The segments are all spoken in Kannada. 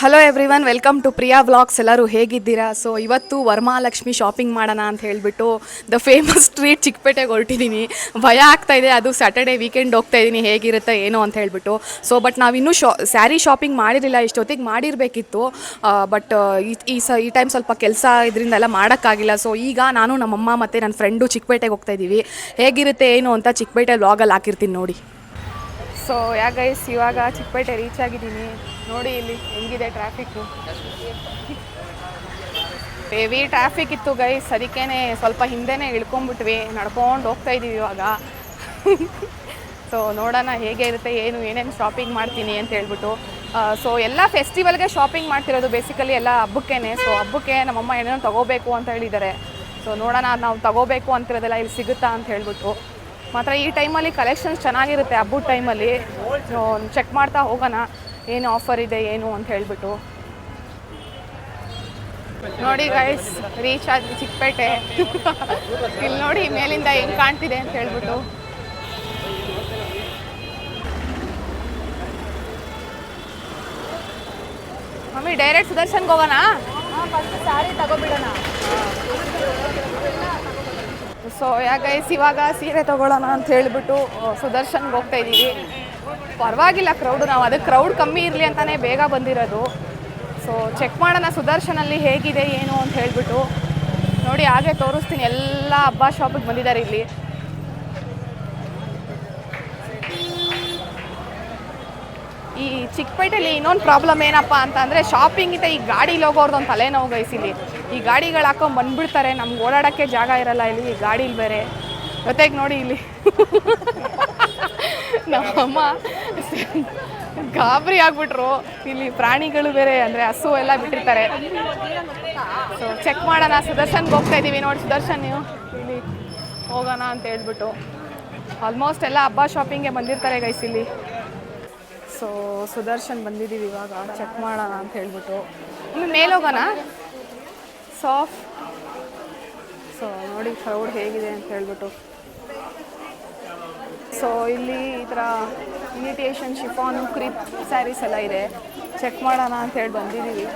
Hello everyone welcome to Priya vlogs ಎಲ್ಲರೂ ಹೇಗಿದ್ದೀರಾ? ಸೊ ಇವತ್ತು ವರ್ಮಾಲಕ್ಷ್ಮಿ ಶಾಪಿಂಗ್ ಮಾಡೋಣ ಅಂತ ಹೇಳಿಬಿಟ್ಟು ದ ಫೇಮಸ್ ಸ್ಟ್ರೀಟ್ ಚಿಕ್ಕಪೇಟೆಗೆ ಹೊರಟಿದ್ದೀನಿ. ಭಯ ಆಗ್ತಾ ಇದೆ, ಅದು ಸ್ಯಾಟರ್ಡೆ ವೀಕೆಂಡ್ ಹೋಗ್ತಾ ಇದ್ದೀನಿ ಹೇಗಿರುತ್ತೆ, ಏನೋ ಅಂತ ಹೇಳಿಬಿಟ್ಟು. ಸೊ ಬಟ್ ನಾವಿನ್ನೂ ಶಾ ಸ್ಯಾರಿ ಶಾಪಿಂಗ್ ಮಾಡಿರಲಿಲ್ಲ, ಇಷ್ಟೊತ್ತಿಗೆ ಮಾಡಿರಬೇಕಿತ್ತು. ಬಟ್ ಈ ಸ, ಈ ಟೈಮ್ ಸ್ವಲ್ಪ ಕೆಲಸ ಇದರಿಂದ ಎಲ್ಲ ಮಾಡೋಕ್ಕಾಗಿಲ್ಲ. ಸೊ ಈಗ ನಾನು ನಮ್ಮಮ್ಮ ಮತ್ತು ನನ್ನ ಫ್ರೆಂಡು ಚಿಕ್ಕಪೇಟೆಗೆ ಹೋಗ್ತಾ ಇದ್ದೀವಿ ಹೇಗಿರುತ್ತೆ, ಏನು ಅಂತ ಚಿಕ್ಕಪೇಟೆ ವ್ಲಾಗಲ್ಲಿ ಹಾಕಿರ್ತೀನಿ ನೋಡಿ. ಸೊ ಯಾ ಗೈಸ್ ಇವಾಗ ಚಿಕ್ಕಪೇಟೆ ರೀಚ್ ಆಗಿದ್ದೀನಿ. ನೋಡಿ ಇಲ್ಲಿ ಹೆಂಗಿದೆ ಟ್ರಾಫಿಕ್ಕು ಹೆವಿ ಟ್ರಾಫಿಕ್ ಇತ್ತು ಗೈಸ್ ಅದಕ್ಕೇನೆ ಸ್ವಲ್ಪ ಹಿಂದೆನೇ ಇಳ್ಕೊಂಬಿಟ್ವಿ ನಡ್ಕೊಂಡು ಹೋಗ್ತಾ ಇದೀವಿ ಇವಾಗ. ಸೊ ನೋಡೋಣ ಹೇಗೆ ಇರುತ್ತೆ, ಏನು, ಏನೇನು ಶಾಪಿಂಗ್ ಮಾಡ್ತೀನಿ ಅಂತ ಹೇಳ್ಬಿಟ್ಟು. ಸೊ ಎಲ್ಲ ಫೆಸ್ಟಿವಲ್ಗೆ ಶಾಪಿಂಗ್ ಮಾಡ್ತಿರೋದು ಬೇಸಿಕಲಿ ಎಲ್ಲ ಹಬ್ಬಕ್ಕೇನೆ. ಸೊ ಹಬ್ಬಕ್ಕೆ ನಮ್ಮಮ್ಮ ಏನೇನೋ ತಗೋಬೇಕು ಅಂತ ಹೇಳಿದ್ದಾರೆ. ಸೊ ನೋಡೋಣ, ನಾವು ತಗೋಬೇಕು ಅಂತಿರೋದೆಲ್ಲ ಇಲ್ಲಿ ಸಿಗುತ್ತಾ ಅಂತ ಹೇಳ್ಬಿಟ್ಟು. ಮಾತ್ರ ಈ ಟೈಮಲ್ಲಿ ಕಲೆಕ್ಷನ್ಸ್ ಚೆನ್ನಾಗಿರುತ್ತೆ ಹಬ್ಬದ ಟೈಮಲ್ಲಿ ಚೆಕ್ ಮಾಡ್ತಾ ಹೋಗೋಣ, ಏನು ಆಫರ್ ಇದೆ, ಏನು ಅಂತ ಹೇಳಿಬಿಟ್ಟು. ನೋಡಿ ಗೈಸ್ ರೀಚ್ ಆದ್ವಿ ಚಿಕ್ಕಪೇಟೆ. ಇಲ್ಲಿ ನೋಡಿ, ಮೇಲಿಂದ ಹೆಂಗ್ ಕಾಣ್ತಿದೆ ಅಂತ ಹೇಳ್ಬಿಟ್ಟು. ಮಮ್ಮಿ ಡೈರೆಕ್ಟ್ ಸುದರ್ಶನ್ಗೆ ಹೋಗೋಣ? ಸಾರಿ ತಗೋಬಿಡೋಣ. ಸೊ ಯಾಕೈಸ್ ಇವಾಗ ಸೀರೆ ತಗೊಳ್ಳೋಣ ಅಂತ ಹೇಳಿಬಿಟ್ಟು ಸುದರ್ಶನ್ಗೆ ಹೋಗ್ತಾ ಇದ್ದೀವಿ ಪರವಾಗಿಲ್ಲ ಕ್ರೌಡು ನಾವು ಅದಕ್ಕೆ ಕ್ರೌಡ್ ಕಮ್ಮಿ ಇರಲಿ ಅಂತಲೇ ಬೇಗ ಬಂದಿರೋದು. ಸೊ ಚೆಕ್ ಮಾಡೋಣ ಸುದರ್ಶನಲ್ಲಿ ಹೇಗಿದೆ, ಏನು ಅಂತ ಹೇಳಿಬಿಟ್ಟು. ನೋಡಿ, ಹಾಗೆ ತೋರಿಸ್ತೀನಿ. ಎಲ್ಲ ಹಬ್ಬ ಶಾಪಿಗೆ ಬಂದಿದ್ದಾರೆ ಇಲ್ಲಿ. ಈ ಚಿಕ್ಕಪೇಟೆಯಲ್ಲಿ ಇನ್ನೊಂದು ಪ್ರಾಬ್ಲಮ್ ಏನಪ್ಪ ಅಂತ ಅಂದರೆ ಶಾಪಿಂಗಿಂತ ಈ ಗಾಡೀಲಿ ಹೋಗೋರ್ದೊಂದು ತಲೆನೋವು ಗೈಸ್ ಇಲ್ಲಿ. ಈ ಗಾಡಿಗಳು ಹಾಕೊಂಡು ಬಂದುಬಿಡ್ತಾರೆ, ನಮ್ಗೆ ಓಡಾಡೋಕ್ಕೆ ಜಾಗ ಇರಲ್ಲ ಇಲ್ಲಿ, ಈ ಗಾಡೀಲಿ ಬೇರೆ. ಜೊತೆಗೆ ನೋಡಿ ಇಲ್ಲಿ. ನಮ್ಮಮ್ಮ ಗಾಬರಿ ಆಗ್ಬಿಟ್ರು. ಇಲ್ಲಿ ಪ್ರಾಣಿಗಳು ಬೇರೆ, ಅಂದರೆ ಹಸು ಎಲ್ಲ ಬಿಟ್ಟಿರ್ತಾರೆ. ಸೊ ಚೆಕ್ ಮಾಡೋಣ. ಸುದರ್ಶನ್ಗೆ ಹೋಗ್ತಾ ಇದ್ದೀವಿ ನೋಡಿ, ಸುದರ್ಶನ್ ನೀವು. ಇಲ್ಲಿ ಹೋಗೋಣ ಅಂತ ಹೇಳ್ಬಿಟ್ಟು. ಆಲ್ಮೋಸ್ಟ್ ಎಲ್ಲ ಹಬ್ಬ ಶಾಪಿಂಗ್ಗೆ ಬಂದಿರ್ತಾರೆ ಗೈಸ್ ಇಲ್ಲಿ. ಸೊ ಸುದರ್ಶನ್ ಬಂದಿದ್ದೀವಿ ಇವಾಗ. ಚೆಕ್ ಮಾಡೋಣ ಅಂತ ಹೇಳ್ಬಿಟ್ಟು. ಒಮ್ಮೆ ಮೇಲೆ ಹೋಗೋಣ? ಸಾಫ್ಟ್ ಸೊ ನೋಡಿ ಕ್ರೌಡ್ ಹೇಗಿದೆ ಅಂತ ಹೇಳ್ಬಿಟ್ಟು. ಸೊ ಇಲ್ಲಿ ಈ ಥರ ಇಮಿಟೇಷನ್ ಶಿಫಾನು ಕ್ರಿಪ್ ಸ್ಯಾರೀಸ್ ಎಲ್ಲ ಇದೆ. ಚೆಕ್ ಮಾಡೋಣ ಅಂತ ಹೇಳಿ ಬಂದಿದ್ದೀವಿ.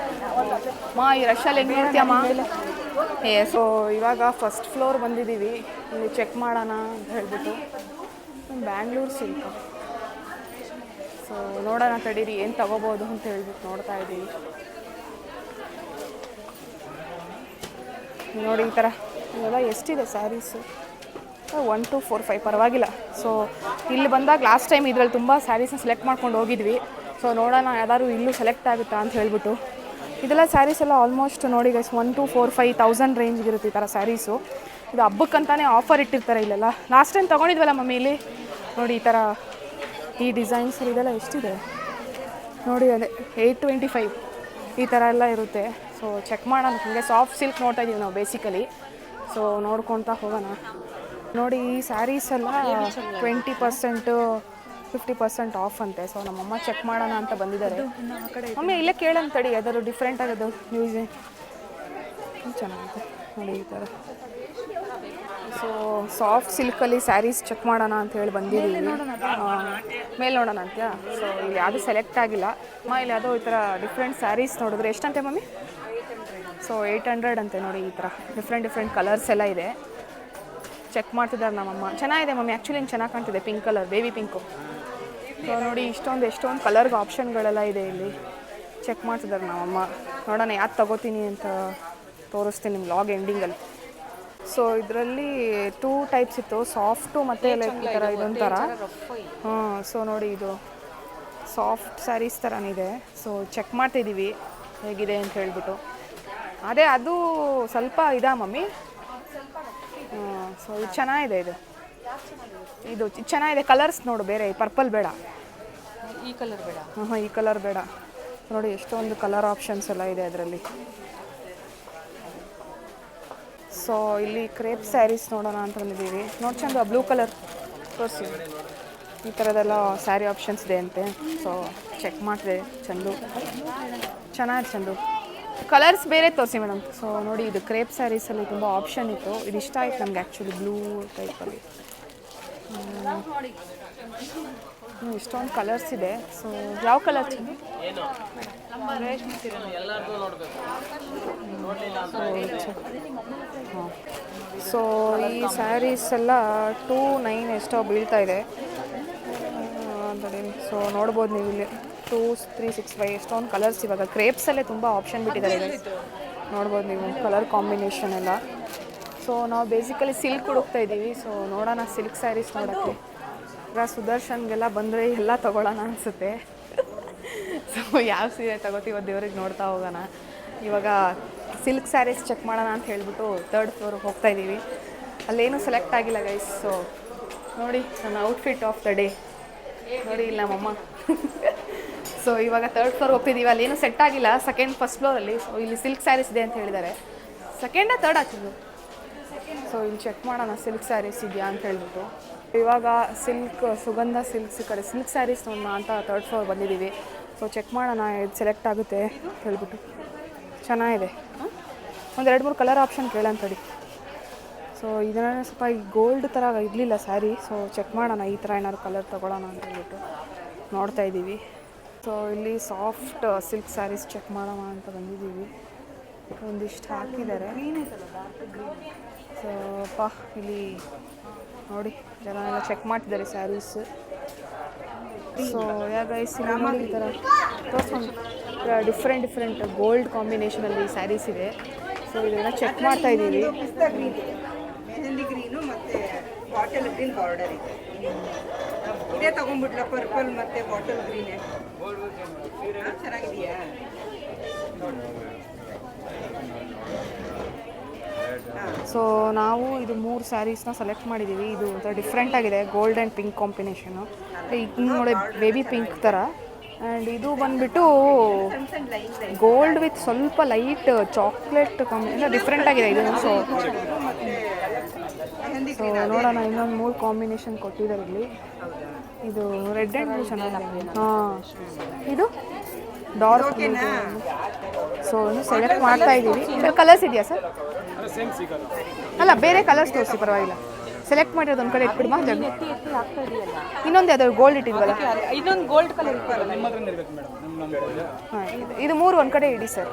ಮಾ, ಈ ರಶಲ್ಲಿ ಹೆಂಗೆ ನೋಡ್ತೀಯಮ್ಮ ಏ ಸೊ ಇವಾಗ ಫಸ್ಟ್ ಫ್ಲೋರ್ ಬಂದಿದ್ದೀವಿ. ಇಲ್ಲಿ ಚೆಕ್ ಮಾಡೋಣ ಅಂತ ಹೇಳ್ಬಿಟ್ಟು. ಬ್ಯಾಂಗ್ಳೂರು ಸಿಲ್ಕ್ ಸೊ ನೋಡೋಣ ತಡೀರಿ, ಏನು ತಗೋಬೋದು ಅಂತ ಹೇಳ್ಬಿಟ್ಟು ನೋಡ್ತಾ ಇದ್ದೀವಿ ನೋಡಿ, ಈ ಥರ ಇವೆಲ್ಲ ಎಷ್ಟಿದೆ saris one two four five ಪರವಾಗಿಲ್ಲ. ಸೊ ಇಲ್ಲಿ ಬಂದಾಗ ಲಾಸ್ಟ್ ಟೈಮ್ ಇದರಲ್ಲಿ ತುಂಬ ಸ್ಯಾರೀಸ್ನ ಸೆಲೆಕ್ಟ್ ಮಾಡ್ಕೊಂಡು ಹೋಗಿದ್ವಿ. ಸೊ ನೋಡೋಣ ಯಾರು ಇಲ್ಲೂ ಸೆಲೆಕ್ಟ್ ಆಗುತ್ತಾ ಅಂತ ಹೇಳ್ಬಿಟ್ಟು. ಇದೆಲ್ಲ ಸ್ಯಾರೀಸ್ ಎಲ್ಲ ಆಲ್ಮೋಸ್ಟ್ ನೋಡಿ guys one two four five thousand ರೇಂಜ್ಗೆ ಇರುತ್ತೆ ಈ ಥರ ಸ್ಯಾರೀಸು ಇದು ಹಬ್ಬಕ್ಕಂತಾನೆ ಆಫರ್ ಇಟ್ಟಿರ್ತಾರೆ ಇಲ್ಲೆಲ್ಲ. ಲಾಸ್ಟ್ ಟೈಮ್ ತೊಗೊಂಡಿದ್ವಲ್ಲ ಮಮ್ಮಿ ಇಲ್ಲಿ? ನೋಡಿ, ಈ ಥರ ಈ ಡಿಸೈನ್ಸ್ ಇದೆಲ್ಲ ಎಷ್ಟಿದೆ? ನೋಡಿ, ಅದೇ ಏಯ್ಟ್ ಟ್ವೆಂಟಿ ಫೈವ್ ಈ ಥರ ಎಲ್ಲ ಇರುತ್ತೆ. ಸೊ ಚೆಕ್ ಮಾಡೋಣ. ಹಾಗೆ ಸಾಫ್ಟ್ ಸಿಲ್ಕ್ ನೋಡ್ತಾ ಇದ್ದೀವಿ ನಾವು ಬೇಸಿಕಲಿ ಸೊ ನೋಡ್ಕೊತಾ ಹೋಗೋಣ. ನೋಡಿ, ಈ ಸ್ಯಾರೀಸ್ ಎಲ್ಲ twenty percent fifty percent off ಅಂತೆ. ಸೊ ನಮ್ಮಮ್ಮ ಚೆಕ್ ಮಾಡೋಣ ಅಂತ ಬಂದಿದ್ದಾರೆ. ಮಮ್ಮಿ, ಇಲ್ಲೇ ಕೇಳೋಣ ತಡಿ. ಯಾವ್ದಾದ್ರು ಡಿಫ್ರೆಂಟ್ ಆಗೋದು ಮ್ಯೂಸಿಕ್ ಚೆನ್ನಾಗಿದೆ. ನೋಡಿ, ಈ ಥರ. ಸೊ ಸಾಫ್ಟ್ ಸಿಲ್ಕಲ್ಲಿ ಸ್ಯಾರೀಸ್ ಚೆಕ್ ಮಾಡೋಣ ಅಂತ ಹೇಳಿ ಬಂದಿದ್ದೀವಿ. ಮೇಲೆ ನೋಡೋಣ ಅಂತ್ಯಾ ಸೊ ಇಲ್ಲಿ ಯಾವುದು ಸೆಲೆಕ್ಟ್ ಆಗಿಲ್ಲ. ಅಮ್ಮ ಇಲ್ಲಿ ಯಾವುದೋ ಈ ಥರ ಡಿಫ್ರೆಂಟ್ ಸ್ಯಾರೀಸ್ ನೋಡಿದ್ರೆ ಎಷ್ಟಂತೆ ಮಮ್ಮಿ? ಸೊ ಏಯ್ಟ್ ಹಂಡ್ರೆಡ್ ಅಂತೆ ನೋಡಿ ಈ ಥರ. ಡಿಫ್ರೆಂಟ್ ಡಿಫ್ರೆಂಟ್ ಕಲರ್ಸ್ ಎಲ್ಲ ಇದೆ. ಚೆಕ್ ಮಾಡ್ತಿದ್ದಾರೆ ನಮ್ಮಮ್ಮ ಚೆನ್ನಾಗಿದೆ ಮಮ್ಮಿ. ಆ್ಯಕ್ಚುಲಿ ಚೆನ್ನಾಗಿ ಕಾಣ್ತಿದೆ. Pink colour baby pink so ನೋಡಿ ಇಷ್ಟೊಂದು ಎಷ್ಟೊಂದು ಕಲರ್ಗೆ ಆಪ್ಷನ್ಗಳೆಲ್ಲ ಇದೆ ಇಲ್ಲಿ. ಚೆಕ್ ಮಾಡ್ತಿದ್ದಾರೆ ನಮ್ಮಮ್ಮ ನೋಡೋಣ ಯಾವ್ದು ತಗೋತೀನಿ ಅಂತ ತೋರಿಸ್ತೀನಿ ನಿಮ್ಮ ಲಾಗ್ ಎಂಡಿಂಗಲ್ಲಿ ಸೊ ಇದರಲ್ಲಿ ಟೂ ಟೈಪ್ಸ್ ಇತ್ತು. ಸಾಫ್ಟು ಮತ್ತು ಲೈಕ್ ಈ ಥರ ಇದೊಂಥರ ಹಾಂ ಸೊ ನೋಡಿ ಇದು. ಸಾಫ್ಟ್ ಸ್ಯಾರೀಸ್ ಥರನಿದೆ ಸೊ ಚೆಕ್ ಮಾಡ್ತಿದ್ದೀವಿ ಹೇಗಿದೆ ಅಂತ ಹೇಳಿಬಿಟ್ಟು. ಅದೇ ಅದು ಸ್ವಲ್ಪ ಇದಾ ಮಮ್ಮಿ? ಹಾಂ ಸೊ ಇದು ಚೆನ್ನಾಗಿದೆ ಇದು. ಇದು ಚೆನ್ನಾಗಿದೆ. ಕಲರ್ಸ್ ನೋಡು ಬೇರೆ. ಪರ್ಪಲ್ ಬೇಡ. ಈ ಕಲರ್ ಬೇಡ. ಹಾಂ ಹಾಂ ಈ ಕಲರ್ ಬೇಡ. ನೋಡಿ ಎಷ್ಟೊಂದು ಕಲರ್ ಆಪ್ಷನ್ಸ್ ಎಲ್ಲ ಇದೆ ಅದರಲ್ಲಿ. ಸೊ ಇಲ್ಲಿ ಕ್ರೇಪ್ ಸ್ಯಾರೀಸ್ ನೋಡೋಣ ಅಂತ ಬಂದಿದ್ದೀವಿ. ನೋಡಿ ಚಂದ ಬ್ಲೂ ಕಲರ್ ತೋರಿಸಿ. ಈ ಥರದೆಲ್ಲ ಸ್ಯಾರಿ ಆಪ್ಷನ್ಸ್ ಇದೆ ಅಂತೆ. ಸೊ ಚೆಕ್ ಮಾಡಿದೆ ಚಂದು. ಚೆನ್ನಾಗಿ ಚಂದು. ಕಲರ್ಸ್ ಬೇರೆ ತೋರಿಸಿ ಮೇಡಮ್. ಸೊ ನೋಡಿ ಇದು ಕ್ರೇಪ್ ಸ್ಯಾರೀಸಲ್ಲಿ ತುಂಬ ಆಪ್ಷನ್ ಇತ್ತು. ಇದು ಇಷ್ಟ ಆಯ್ತು ನಮ್ಗೆ ಆ್ಯಕ್ಚುಲಿ ಬ್ಲೂ ಟೈಪಲ್ಲಿ ಇಷ್ಟೊಂದು ಕಲರ್ಸ್ ಇದೆ. ಸೊ ಯಾವ ಕಲರ್ ಚಂದ. ಸೊ ಈ ಸ್ಯಾರೀಸ್ ಎಲ್ಲ ಟೂ ನೈನ್ ಎಷ್ಟೋ ಬೀಳ್ತಾ ಇದೆ. ಸೊ ನೋಡ್ಬೋದು ನೀವು ಇಲ್ಲಿ. ಟೂ ತ್ರೀ ಸಿಕ್ಸ್ ಫೈವ್ ಎಷ್ಟೊಂದು ಕಲರ್ಸ್ ಇವಾಗ. ಕ್ರೇಪ್ಸಲ್ಲೇ ತುಂಬ ಆಪ್ಷನ್ ಬಿಟ್ಟಿದ್ದಾರೆ. ನೋಡ್ಬೋದು ನೀವು ಕಲರ್ ಕಾಂಬಿನೇಷನ್ ಎಲ್ಲ. ಸೊ ನಾವು ಬೇಸಿಕಲಿ ಸಿಲ್ಕ್ ಹುಡುಕ್ತಾ ಇದ್ದೀವಿ. ಸೊ ನೋಡೋಣ ಸಿಲ್ಕ್ ಸ್ಯಾರೀಸ್ ನೋಡೋಕ್ಕೆ. ಈಗ ಸುದರ್ಶನ್ಗೆಲ್ಲ ಬಂದರೆ ಎಲ್ಲ ತೊಗೊಳ್ಳೋಣ ಅನಿಸುತ್ತೆ. ಸೊ ಯಾವ ಸೀರೆ ತಗೋತೀವೋ ದೇವ್ರಿಗೆ ನೋಡ್ತಾ ಹೋಗೋಣ. ಇವಾಗ ಸಿಲ್ಕ್ ಸ್ಯಾರೀಸ್ ಚೆಕ್ ಮಾಡೋಣ ಅಂತ ಹೇಳಿಬಿಟ್ಟು ತರ್ಡ್ ಫ್ಲೋರ್ಗೆ ಹೋಗ್ತಾ ಇದ್ದೀವಿ. ಅಲ್ಲೇನು ಸೆಲೆಕ್ಟ್ ಆಗಿಲ್ಲ ಗೈಸ್ ಸೊ ನೋಡಿ, ನನ್ನ ಔಟ್ಫಿಟ್ ಆಫ್ ದ ಡೇ ನೋಡಿ, ಇಲ್ಲ ನಮ್ಮಮ್ಮ ಸೊ ಇವಾಗ ತರ್ಡ್ ಫ್ಲೋರ್ ಹೋಗ್ತಿದ್ದೀವಿ. ಅಲ್ಲೇನು ಸೆಟ್ ಆಗಿಲ್ಲ ಸೆಕೆಂಡ್ ಫಸ್ಟ್ ಫ್ಲೋರಲ್ಲಿ ಸೊ ಇಲ್ಲಿ ಸಿಲ್ಕ್ ಸ್ಯಾರೀಸ್ ಇದೆ ಅಂತ ಹೇಳಿದ್ದಾರೆ. ಸೆಕೆಂಡ ತರ್ಡ್ ಹಾಕಿದ್ರು ಸೊ ಇಲ್ಲಿ ಚೆಕ್ ಮಾಡೋಣ, ಸಿಲ್ಕ್ ಸ್ಯಾರೀಸ್ ಇದೆಯಾ ಅಂತ ಹೇಳ್ಬಿಟ್ಟು. ಇವಾಗ ಸಿಲ್ಕ್, ಸುಗಂಧ ಸಿಲ್ಕ್ಸ್ ಈ ಕಡೆ ಸಿಲ್ಕ್ ಸ್ಯಾರೀಸ್ ನೋಡೋಣ ಅಂತ ತರ್ಡ್ ಫ್ಲೋರ್ ಬಂದಿದ್ದೀವಿ. ಸೊ ಚೆಕ್ ಮಾಡೋಣ ಇದು ಸೆಲೆಕ್ಟ್ ಆಗುತ್ತೆ ಹೇಳ್ಬಿಟ್ಟು. ಚೆನ್ನಾಗಿದೆ. ಒಂದು ಎರಡು ಮೂರು ಕಲರ್ ಆಪ್ಷನ್ ಕೇಳಂತಡಿ ಸೊ ಇದನ್ನ ಸ್ವಲ್ಪ ಈ ಗೋಲ್ಡ್ ಥರ ಇರಲಿಲ್ಲ ಸ್ಯಾರಿ ಸೊ ಚೆಕ್ ಮಾಡೋಣ, ಈ ಥರ ಏನಾದ್ರು ಕಲರ್ ತೊಗೊಳ್ಳೋಣ ಅಂತ ಹೇಳ್ಬಿಟ್ಟು ನೋಡ್ತಾ ಇದ್ದೀವಿ. ಸೊ ಇಲ್ಲಿ ಸಾಫ್ಟ್ ಸಿಲ್ಕ್ ಸ್ಯಾರೀಸ್ ಚೆಕ್ ಮಾಡೋಣ ಅಂತ ಬಂದಿದ್ದೀವಿ. ಒಂದಿಷ್ಟು ಹಾಕಿದ್ದಾರೆ. ಸೊ ಪಾ ಇಲ್ಲಿ ನೋಡಿ ಜನ ಎಲ್ಲ ಚೆಕ್ ಮಾಡ್ತಿದ್ದಾರೆ ಸ್ಯಾರೀಸ್ ಸೊ ಯಾಗ ಈ ಥರ ತೋರಿಸ್ಕೊಂಡು. ಡಿಫ್ರೆಂಟ್ ಡಿಫ್ರೆಂಟ್ ಗೋಲ್ಡ್ ಕಾಂಬಿನೇಷನಲ್ಲಿ ಸ್ಯಾರೀಸ್ ಇದೆ. ಸೊ ಇದನ್ನ ಚೆಕ್ ಮಾಡ್ತಾ ಇದ್ದೀವಿ. ಪಿಸ್ತಾ ಗ್ರೀನ್ ಮೆಹಂದಿ ಗ್ರೀನು ಮತ್ತೆ ಬಾಟಲ್ ಗ್ರೀನ್ ಬಾರ್ಡರ್ ಇದೆ. ಇದೇ ತಗೊಂಡ್ಬಿಟ್ಲ ಪರ್ಪಲ್ ಮತ್ತೆ ಬಾಟಲ್ ಗ್ರೀನ್ ಚೆನ್ನಾಗಿದೆಯಾ? ಸೊ ನಾವು ಇದು ಮೂರು ಸ್ಯಾರೀಸ್ನ ಸೆಲೆಕ್ಟ್ ಮಾಡಿದ್ದೀವಿ. ಇದು ಒಂಥರ ಡಿಫ್ರೆಂಟ್ ಆಗಿದೆ ಗೋಲ್ಡ್ ಆ್ಯಂಡ್ ಪಿಂಕ್ ಕಾಂಬಿನೇಷನು ಈಗ ನೋಡಿ ಬೇಬಿ ಪಿಂಕ್ ಥರ ಆ್ಯಂಡ್ ಇದು ಬಂದ್ಬಿಟ್ಟು ಗೋಲ್ಡ್ ವಿತ್ ಸ್ವಲ್ಪ ಲೈಟ್ ಚಾಕ್ಲೇಟ್ ಕಾಂಬಿನೇಷನ್ ಡಿಫ್ರೆಂಟ್ ಆಗಿದೆ ಇದು ಸೊ ಸೊ ನೋಡೋಣ ಇನ್ನೊಂದು ಮೂರು ಕಾಂಬಿನೇಷನ್ ಕೊಟ್ಟಿದ್ದಾರೆ ಇಲ್ಲಿ. ಇದು ರೆಡ್ ಆ್ಯಂಡ್ ಬ್ಲೂ ಚೆನ್ನಾಗಿದೆ. ಹಾಂ. ಇದು ಡಾರ್ಕ್ ಸೊ ಇನ್ನು ಸೆಲೆಕ್ಟ್ ಮಾಡ್ತಾ ಇದ್ದೀವಿ. ಕಲರ್ಸ್ ಇದೆಯಾ ಸರ್ ಅಲ್ಲ ಬೇರೆ ಕಲರ್ಸ್ ತೋರಿಸಿ ಪರವಾಗಿಲ್ಲ. ಸೆಲೆಕ್ಟ್ ಮಾಡಿರೋದು ಒಂದು ಕಡೆ ಇಟ್ಬಿಡ್ಮಾ ಜಗ್ ಎತ್ತಿ ಎತ್ತಿ ಹಾಕ್ತಾ ಇದೆಯಲ್ಲ. ಇನ್ನೊಂದು ಯಾವ್ದು ಗೋಲ್ಡ್ ಇಟ್ಟಿದ್ವಲ್ಲ. ಇದೊಂದು ಗೋಲ್ಡ್ ಕಲರ್ ಹಾಂ ಇದು ಮೂರು ಒಂದು ಕಡೆ ಇಡಿ ಸರ್.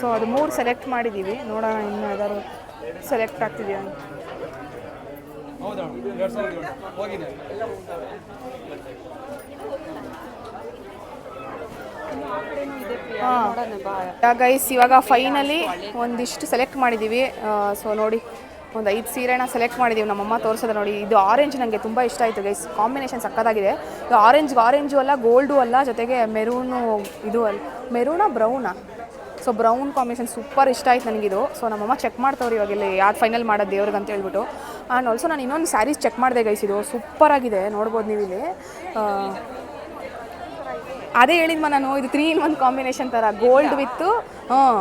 ಸೊ ಅದು ಮೂರು ಸೆಲೆಕ್ಟ್ ಮಾಡಿದ್ದೀವಿ ನೋಡೋಣ ಇನ್ನು ಯಾವ್ದಾದ್ರು ಸೆಲೆಕ್ಟ್ ಆಗ್ತಿದೆಯಾ? ಗೈಸ್ ಇವಾಗ ಫೈನಲಿ ಒಂದಿಷ್ಟು ಸೆಲೆಕ್ಟ್ ಮಾಡಿದ್ದೀವಿ ಸೊ ನೋಡಿ. ಒಂದು ಐದು ಸೀರೆನ ಸೆಲೆಕ್ಟ್ ಮಾಡಿದ್ದೀವಿ ನಮ್ಮಮ್ಮ ತೋರಿಸೋದು ನೋಡಿ. ಇದು ಆರೆಂಜ್ ನನಗೆ ತುಂಬ ಇಷ್ಟ ಆಯಿತು ಗೈಸ್ ಕಾಂಬಿನೇಷನ್ ಸಕ್ಕತ್ತಾಗಿದೆ. ಇದು ಆರೆಂಜ್ ಆರೆಂಜು ಅಲ್ಲ ಗೋಲ್ಡು ಅಲ್ಲ ಜೊತೆಗೆ ಮೆರೂನು ಇದು ಅಲ್ಲ ಮೆರೂನಾ ಬ್ರೌನ ಸೊ ಬ್ರೌನ್ ಕಾಂಬಿನೇಷನ್ ಸೂಪರ್ ಇಷ್ಟ ಆಯ್ತು ನನಗಿದು. ಸೊ ನಮ್ಮಮ್ಮ ಚೆಕ್ ಮಾಡ್ತವ್ರು ಇವಾಗ ಇಲ್ಲಿ ಯಾರು ಫೈನಲ್ ಮಾಡೋದು ದೇವ್ರಿಗೆ ಅಂತ ಹೇಳ್ಬಿಟ್ಟು. ಆ್ಯಂಡ್ ಆಲ್ಸೋ ನಾನು ಇನ್ನೊಂದು ಸ್ಯಾರೀಸ್ ಚೆಕ್ ಮಾಡಿದೆ ಗೈಸ್ ಇದು. ಸೂಪರ್ ಆಗಿದೆ. ನೋಡ್ಬೋದು ನೀವು ಇಲ್ಲಿ. ಅದೇ ಹೇಳಿದ್ಮ ನಾನು. ಇದು ತ್ರೀ ಇನ್ ಒನ್ ಕಾಂಬಿನೇಷನ್ ಥರ ಗೋಲ್ಡ್ ವಿತ್ತು ಹಾಂ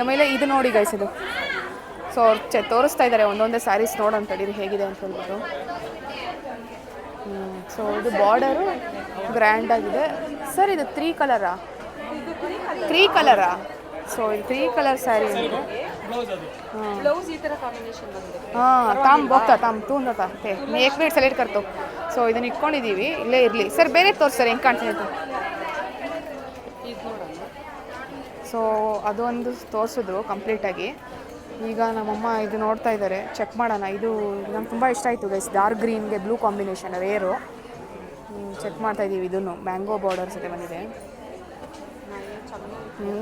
ಆಮೇಲೆ ಇದು ನೋಡಿ ಗೈಸ್ ಇದು. ಸೊ ಅವ್ರು ಚೆ ತೋರಿಸ್ತಾ ಇದ್ದಾರೆ ಒಂದೊಂದೇ ಸ್ಯಾರೀಸ್ ನೋಡೋಣ ತಡೀರಿ ಹೇಗಿದೆ ಅಂತ ಹೇಳ್ಬಿಟ್ಟು. ಸೊ ಇದು ಬಾರ್ಡರು ಗ್ರ್ಯಾಂಡ್ ಆಗಿದೆ. ಸರ್ ಇದು ತ್ರೀ ಕಲರಾ ತ್ರೀ ಕಲರಾ ಸೊ ಇದು ತ್ರೀ ಕಲರ್ ಸ್ಯಾರಿ ಅಂತ. ಬ್ಲೌಸ್ ಅದು. ಬ್ಲೌಸ್ ಈ ತರ ಕಾಂಬಿನೇಷನ್ ಬಂದಿದೆ. ಹಾಂ ತಾಮ್ ಹೋಗ್ತಾ ತಾಮ್ ತೂ ನತಾ ಹೇ ಏಕ್ ಮಿನಿಟ್ ಸೆಲೆಕ್ಟ್ ಕರ್ತು. ಸೊ ಇದನ್ನ ಇಟ್ಕೊಂಡಿದ್ದೀವಿ ಇಲ್ಲೇ ಇರಲಿ. ಸರ್ ಬೇರೆ ತೋರಿಸ್ತಾರೆ ಹೆಂಗೆ ಕಾಣ್ತಿದೆ ಸೊ ಅದೊಂದು ತೋರಿಸಿದ್ರು ಕಂಪ್ಲೀಟಾಗಿ ಈಗ ನಮ್ಮಮ್ಮ ಇದು ನೋಡ್ತಾ ಇದ್ದಾರೆ. ಚೆಕ್ ಮಾಡೋಣ. ಇದು ನಂಗೆ ತುಂಬ ಇಷ್ಟ ಆಯಿತು ಗೈಸ್ ಡಾರ್ಕ್ ಗ್ರೀನ್ಗೆ ಬ್ಲೂ ಕಾಂಬಿನೇಷನ್ ರೇರು ಚೆಕ್ ಮಾಡ್ತಾ ಇದ್ದೀವಿ ಇದನ್ನು. ಮ್ಯಾಂಗೋ ಬಾರ್ಡರ್ ಜೊತೆ ಬಂದಿದೆ.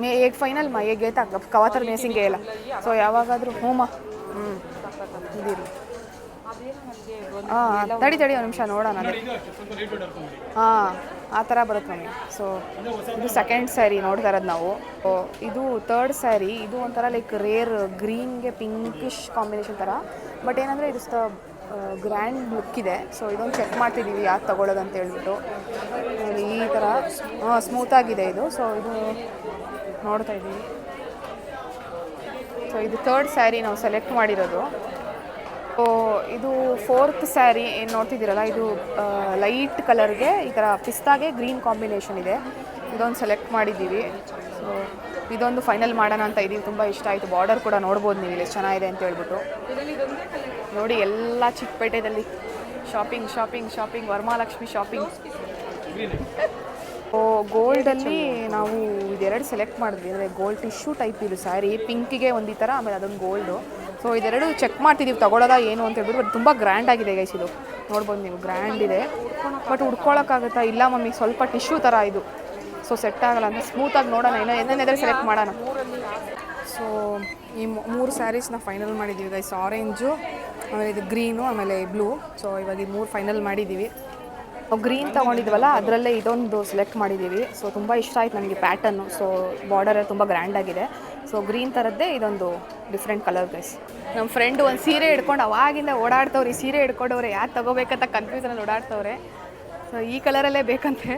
ಮೇ ಈಗ ಫೈನಲ್ ಮಾ? ಈಗ ಏತ ಕವಾತರ್ ಮೇಸಿಂಗೆ ಇಲ್ಲ. ಸೊ ಯಾವಾಗಾದರೂ ಹೋಮ. ಹ್ಞೂ ಇದಿರಿ. ಹಾಂ ತಡಿ ತಡಿ ಒಂದು ನಿಮಿಷ ನೋಡೋಣ ಹಾಂ. ಆ ಥರ ಬರುತ್ತೆ ನಮಗೆ ಸೊ ಇದು ಸೆಕೆಂಡ್ ಸ್ಯಾರಿ ನೋಡ್ತಾ ಇರೋದು ನಾವು ಇದು ತರ್ಡ್ ಸ್ಯಾರಿ ಇದು ಒಂಥರ ಲೈಕ್ ರೇರ್ ಗ್ರೀನ್ಗೆ ಪಿಂಕಿಶ್ ಕಾಂಬಿನೇಷನ್ ಥರ. ಬಟ್ ಏನಂದರೆ ಇದು ಗ್ರ್ಯಾಂಡ್ ಲುಕ್ ಇದೆ. ಸೊ ಇದೊಂದು ಚೆಕ್ ಮಾಡ್ತಿದ್ದೀವಿ ಯಾಕೆ ತಗೊಳ್ಳೋದು ಅಂತ ಹೇಳ್ಬಿಟ್ಟು. ಈ ಥರ ಸ್ಮೂತಾಗಿದೆ ಇದು. ಸೊ ಇದು ನೋಡ್ತಾ ಇದ್ದೀವಿ. ಸೊ ಇದು ತರ್ಡ್ ಸ್ಯಾರಿ ನಾವು ಸೆಲೆಕ್ಟ್ ಮಾಡಿರೋದು. ಸೊ ಇದು ಫೋರ್ತ್ ಸ್ಯಾರಿ ಏನು ನೋಡ್ತಿದ್ದೀರಲ್ಲ, ಇದು ಲೈಟ್ ಕಲರ್ಗೆ ಈ ಥರ ಪಿಸ್ತಾಗೆ ಗ್ರೀನ್ ಕಾಂಬಿನೇಷನ್ ಇದೆ. ಇದೊಂದು ಸೆಲೆಕ್ಟ್ ಮಾಡಿದ್ದೀವಿ. ಸೊ ಇದೊಂದು ಫೈನಲ್ ಮಾಡೋಣ ಅಂತ ಇದೀವಿ. ತುಂಬ ಇಷ್ಟ ಆಯಿತು. ಬಾರ್ಡರ್ ಕೂಡ ನೋಡ್ಬೋದು ನೀವು ಇಲ್ಲಿ. ಚೆನ್ನಾಗಿದೆ ಅಂತ ಹೇಳ್ಬಿಟ್ಟು. ನೋಡಿ, ಎಲ್ಲ ಚಿಕ್ಕಪೇಟೆದಲ್ಲಿ shopping shopping shopping Varamahalakshmi shopping ಓ ಗೋಲ್ಡಲ್ಲಿ ನಾವು ಇದೆರಡು ಸೆಲೆಕ್ಟ್ ಮಾಡಿದ್ವಿ. ಅಂದರೆ ಗೋಲ್ಡ್ ಟಿಶ್ಯೂ ಟೈಪ್ ಇದು ಸ್ಯಾರಿ ಪಿಂಕಿಗೆ ಒಂದು ಈ ಥರ ಆಮೇಲೆ ಅದೊಂದು ಗೋಲ್ಡು ಸೊ ಇದೆರಡು ಚೆಕ್ ಮಾಡ್ತಿದ್ದೀವಿ ತಗೊಳ್ಳೋದಾ ಏನು ಅಂತ ಹೇಳ್ಬಿಟ್ಟು ಬಟ್ ತುಂಬ ಗ್ರ್ಯಾಂಡ್ ಆಗಿದೆ ಗೈಸ್ ಇದು. ನೋಡ್ಬೋದು ನೀವು ಗ್ರ್ಯಾಂಡ್ ಇದೆ. ಬಟ್ ಉಡ್ಕೊಳಕ್ಕಾಗುತ್ತಾ ಇಲ್ಲ ಮಮ್ಮಿ, ಸ್ವಲ್ಪ ಟಿಶ್ಯೂ ಥರ ಇದು. ಸೊ ಸೆಟ್ ಆಗಲ್ಲ ಅಂತ ಸ್ಮೂತಾಗಿ ನೋಡೋಣ, ಇನ್ನೂ ಏನೇನಿದ್ರೆ ಸೆಲೆಕ್ಟ್ ಮಾಡೋಣ. ಸೊ ಈ ಮೂರು ಸ್ಯಾರೀಸ್ನ ಫೈನಲ್ ಮಾಡಿದ್ದೀವಿ ಗೈಸ್ ಆರೆಂಜು ಆಮೇಲೆ ಇದು ಗ್ರೀನು ಆಮೇಲೆ ಬ್ಲೂ ಸೊ ಇವಾಗ ಈ ಮೂರು ಫೈನಲ್ ಮಾಡಿದ್ದೀವಿ ನಾವು ಗ್ರೀನ್ ತೊಗೊಂಡಿದ್ವಲ್ಲ, ಅದರಲ್ಲೇ ಇದೊಂದು ಸೆಲೆಕ್ಟ್ ಮಾಡಿದ್ದೀವಿ ಸೊ ತುಂಬ ಇಷ್ಟ ಆಯ್ತು ನನಗೆ ಪ್ಯಾಟರ್ನು ಸೊ ಬಾರ್ಡರ್ ತುಂಬ ಗ್ರ್ಯಾಂಡ್ ಆಗಿದೆ. ಸೊ ಗ್ರೀನ್ ಥರದ್ದೇ ಇದೊಂದು ಡಿಫ್ರೆಂಟ್ ಕಲರ್ ಗೈಸ್ ನಮ್ಮ ಫ್ರೆಂಡ್ ಒಂದು ಸೀರೆ ಹಿಡ್ಕೊಂಡು ಅವಾಗಿಂದ ಓಡಾಡ್ತವ್ರೆ ಸೀರೆ ಹಿಡ್ಕೊಂಡವ್ರೆ ಯಾರು ತಗೋಬೇಕಂತ ಕನ್ಫ್ಯೂಸನಲ್ಲಿ ಓಡಾಡ್ತವ್ರೆ. ಸೊ ಈ ಕಲರಲ್ಲೇ ಬೇಕಂತೆ.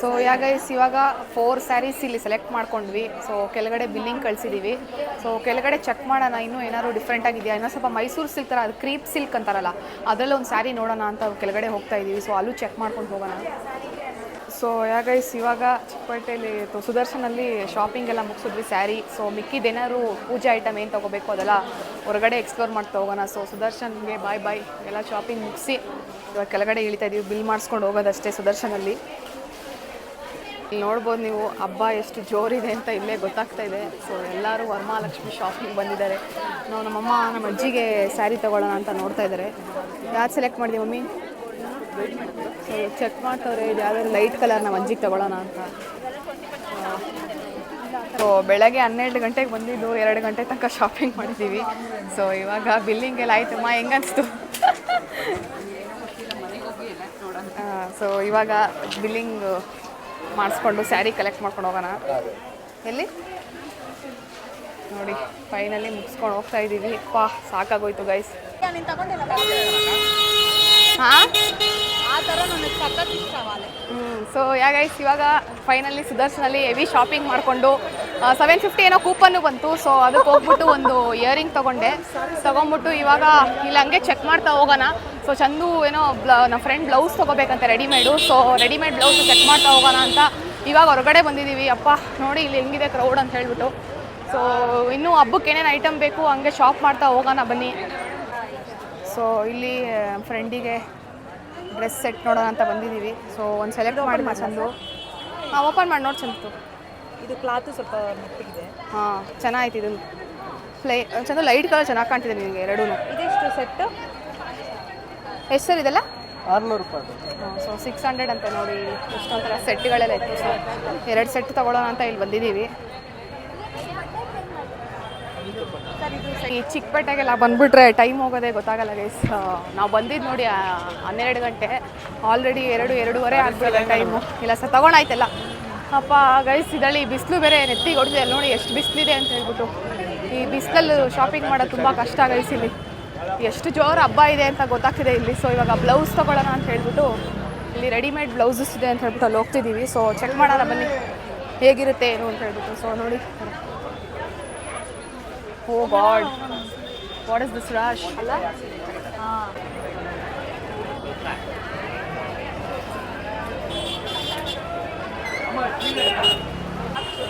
ಸೊ ಗೈಸ್ ಇವಾಗ ಫೋರ್ ಸ್ಯಾರೀಸ್ ಇಲ್ಲಿ ಸೆಲೆಕ್ಟ್ ಮಾಡ್ಕೊಂಡ್ವಿ. ಸೊ ಕೆಳಗಡೆ ಬಿಲ್ಲಿಂಗ್ ಕಳಿಸಿದ್ದೀವಿ ಸೊ ಕೆಳಗಡೆ ಚೆಕ್ ಮಾಡೋಣ, ಇನ್ನೂ ಏನಾದ್ರು ಡಿಫ್ರೆಂಟ್ ಆಗಿದೆಯಾ? ಇನ್ನೂ ಸ್ವಲ್ಪ ಮೈಸೂರು ಸಿಲ್ಕ್ ಥರ ಅದು ಕ್ರೀಪ್ ಸಿಲ್ಕ್ ಅಂತಾರಲ್ಲ ಅದರಲ್ಲಿ ಒಂದು ಸ್ಯಾರಿ ನೋಡೋಣ ಅಂತ ಕೆಳಗಡೆ ಹೋಗ್ತಾ ಇದ್ದೀವಿ ಸೊ ಅಲ್ಲೂ ಚೆಕ್ ಮಾಡ್ಕೊಂಡು ಹೋಗೋಣ. ಸೊ ಗೈಸ್ ಇವಾಗ ಚಿಕ್ಕಪೇಟೆಯಲ್ಲಿ ಸುದರ್ಶನಲ್ಲಿ ಶಾಪಿಂಗ್ ಎಲ್ಲ ಮುಗಿಸಿದ್ವಿ ಸ್ಯಾರಿ ಸೊ ಮಿಕ್ಕಿದೇನಾದ್ರು ಪೂಜೆ ಐಟಮ್ ಏನು ತೊಗೋಬೇಕು ಅದೆಲ್ಲ ಹೊರಗಡೆ ಎಕ್ಸ್ಪ್ಲೋರ್ ಮಾಡ್ತಾ ಹೋಗೋಣ. ಸೊ ಸುದರ್ಶನ್ಗೆ ಬಾಯ್ ಬಾಯ್ ಎಲ್ಲ ಶಾಪಿಂಗ್ ಮುಗಿಸಿ ಇವಾಗ ಕೆಳಗಡೆ ಇಳಿತಾ ಇದೀವಿ. ಬಿಲ್ ಮಾಡಿಸ್ಕೊಂಡು ಹೋಗೋದಷ್ಟೇ ಸುದರ್ಶನಲ್ಲಿ. ಇಲ್ಲಿ ನೋಡ್ಬೋದು ನೀವು, ಹಬ್ಬ ಎಷ್ಟು ಜೋರಿದೆ ಅಂತ ಇಲ್ಲೇ ಗೊತ್ತಾಗ್ತಾ ಇದೆ. ಸೊ ಎಲ್ಲರೂ ವರಮಹಾಲಕ್ಷ್ಮಿ ಶಾಪಿಂಗ್ ಬಂದಿದ್ದಾರೆ. ನಾವು ನಮ್ಮಮ್ಮ ನಮ್ಮ ಅಜ್ಜಿಗೆ ಸ್ಯಾರಿ ತೊಗೊಳ್ಳೋಣ ಅಂತ ನೋಡ್ತಾ ಇದ್ದಾರೆ. ಯಾರು ಸೆಲೆಕ್ಟ್ ಮಾಡಿದೆ ಮಮ್ಮಿ? ಸೊ ಚೆಕ್ ಮಾಡ್ತವ್ರೆ ಯಾವ್ದಾದ್ರು ಲೈಟ್ ಕಲರ್ ನಮ್ಮ ಅಂಜಿಗೆ ತಗೊಳ್ಳೋಣ ಅಂತ. ಸೊ ಬೆಳಗ್ಗೆ ಹನ್ನೆರಡು ಗಂಟೆಗೆ ಬಂದಿದ್ದು, ಎರಡು ಗಂಟೆ ತನಕ ಶಾಪಿಂಗ್ ಮಾಡಿದ್ದೀವಿ ಸೊ ಇವಾಗ ಬಿಲ್ಲಿಂಗ್ ಎಲ್ಲ ಆಯ್ತಮ್ಮ ಹೆಂಗನ್ಸ್ತು? ಸೊ ಇವಾಗ ಬಿಲ್ಲಿಂಗ್ ಮಾಡಿಸ್ಕೊಂಡು ಸ್ಯಾರಿ ಕಲೆಕ್ಟ್ ಮಾಡ್ಕೊಂಡು ಹೋಗೋಣ. ಎಲ್ಲಿ? ನೋಡಿ ಫೈನಲಿ ಮುಗಿಸ್ಕೊಂಡು ಹೋಗ್ತಾ ಇದ್ದೀವಿ ಪಾ ಸಾಕಾಗೋಯ್ತು ಗೈಸ್ ಹಾಂ? ಸೊ ಯಾ ಗೈಸ್ ಇವಾಗ ಫೈನಲಿ ಸುದರ್ಶನಲ್ಲಿ ಹೆವಿ ಶಾಪಿಂಗ್ ಮಾಡಿಕೊಂಡು ಸೆವೆನ್ ಫಿಫ್ಟಿ ಏನೋ ಕೂಪನ್ನು ಬಂತು ಸೊ ಅದಕ್ಕೆ ಹೋಗ್ಬಿಟ್ಟು ಒಂದು ಇಯರಿಂಗ್ ತೊಗೊಂಡೆ. ತೊಗೊಂಬಿಟ್ಟು ಇವಾಗ ಇಲ್ಲಿ ಹಂಗೆ ಚೆಕ್ ಮಾಡ್ತಾ ಹೋಗೋಣ. ಸೊ ಚಂದು ಏನೋ ಬ್ಲ ನಮ್ಮ friend blouse ತೊಗೋಬೇಕಂತ readymade so readymade blouse check ಮಾಡ್ತಾ ಹೋಗೋಣ ಅಂತ ಇವಾಗ ಹೊರಗಡೆ ಬಂದಿದ್ದೀವಿ. ಅಪ್ಪ ನೋಡಿ ಇಲ್ಲಿ ಹೆಂಗಿದೆ ಕ್ರೌಡ್ ಅಂತ ಹೇಳ್ಬಿಟ್ಟು. ಸೊ ಇನ್ನೂ ಹಬ್ಬಕ್ಕೆ ಏನೇನು ಐಟಮ್ ಬೇಕು ಹಂಗೆ ಶಾಪ್ ಮಾಡ್ತಾ ಹೋಗೋಣ ಬನ್ನಿ. ಸೊ ಇಲ್ಲಿ ಫ್ರೆಂಡಿಗೆ ಡ್ರೆಸ್ ಸೆಟ್ ನೋಡೋಣ ಅಂತ ಬಂದಿದ್ದೀವಿ. ಸೊ ಒಂದು ಸೆಲೆಕ್ಟ್ ಮಾಡಿ ಚಂದು. ಹಾಂ ಓಪನ್ ಮಾಡಿ ನೋಡಿ ಚಂದು ಇದು ಕ್ಲಾತು ಸ್ವಲ್ಪ ಇದೆ ಹಾಂ ಚೆನ್ನಾಗಿತ್ತು ಇದು. ಫ್ಲೈ ಚಂದ ಲೈಟ್ ಕಲರ್ ಚೆನ್ನಾಗಿ ಕಾಣ್ತಿದೆ ನಿಮಗೆ ಎರಡೂ ಇದೆಷ್ಟು ಸೆಟ್ ಎಷ್ಟು ಸರ್ ಇದೆಲ್ಲ? ಆರುನೂರು ರೂಪಾಯಿ ಸೊ ಸಿಕ್ಸ್ ಹಂಡ್ರೆಡ್ ಅಂತ ನೋಡಿ ಎಷ್ಟೊಂಥರ ಸೆಟ್ಗಳೆಲ್ಲ ಇತ್ತು. ಸೊ ಎರಡು ಸೆಟ್ ತೊಗೊಳ್ಳೋಣ ಅಂತ ಇಲ್ಲಿ ಬಂದಿದ್ದೀವಿ. ಈ ಚಿಕ್ಕಪೇಟೆಗೆಲ್ಲ ಬಂದ್ಬಿಟ್ರೆ ಟೈಮ್ ಹೋಗೋದೇ ಗೊತ್ತಾಗಲ್ಲ ಗೈಸ್ ನಾವು ಬಂದಿದ್ದು ನೋಡಿ ಹನ್ನೆರಡು ಗಂಟೆ. ಆಲ್ರೆಡಿ ಎರಡು ಎರಡೂವರೆ ಆಗ್ಬಿಟ್ಟಿದೆ ಟೈಮು ಇಲ್ಲ ಸರ್ ತಗೊಂಡಾಯ್ತಲ್ಲ ಅಪ್ಪ ಗೈಸ್ ಇದರಲ್ಲಿ ಬಿಸಿಲು ಬೇರೆ ನೆತ್ತಿ ಹೊಡೆದಿದೆ ಅಲ್ಲಿ ನೋಡಿ ಎಷ್ಟು ಬಿಸಿಲಿದೆ ಅಂತ ಹೇಳ್ಬಿಟ್ಟು. ಈ ಬಿಸಿಲಲ್ಲಿ ಶಾಪಿಂಗ್ ಮಾಡೋದು ತುಂಬ ಕಷ್ಟ ಗೈಸ್ ಇಲ್ಲಿ. ಎಷ್ಟು ಜೋರು ಹಬ್ಬ ಇದೆ ಅಂತ ಗೊತ್ತಾಗ್ತಿದೆ ಇಲ್ಲಿ. ಸೊ ಇವಾಗ ಬ್ಲೌಸ್ ತೊಗೊಳ್ಳೋಣ ಅಂತ ಹೇಳ್ಬಿಟ್ಟು ಇಲ್ಲಿ ರೆಡಿಮೇಡ್ ಬ್ಲೌಸಸ್ ಇದೆ ಅಂತ ಹೇಳ್ಬಿಟ್ಟು ಅಲ್ಲಿ ಹೋಗ್ತಿದ್ದೀವಿ ಸೊ ಚೆಕ್ ಮಾಡೋಣ ಬನ್ನಿ. ಹೇಗಿರುತ್ತೆ ಏನು ಅಂತ ಹೇಳ್ಬಿಟ್ಟು. ಸೊ ನೋಡಿ. Oh god. What is this rush? ಅಲ್ಲ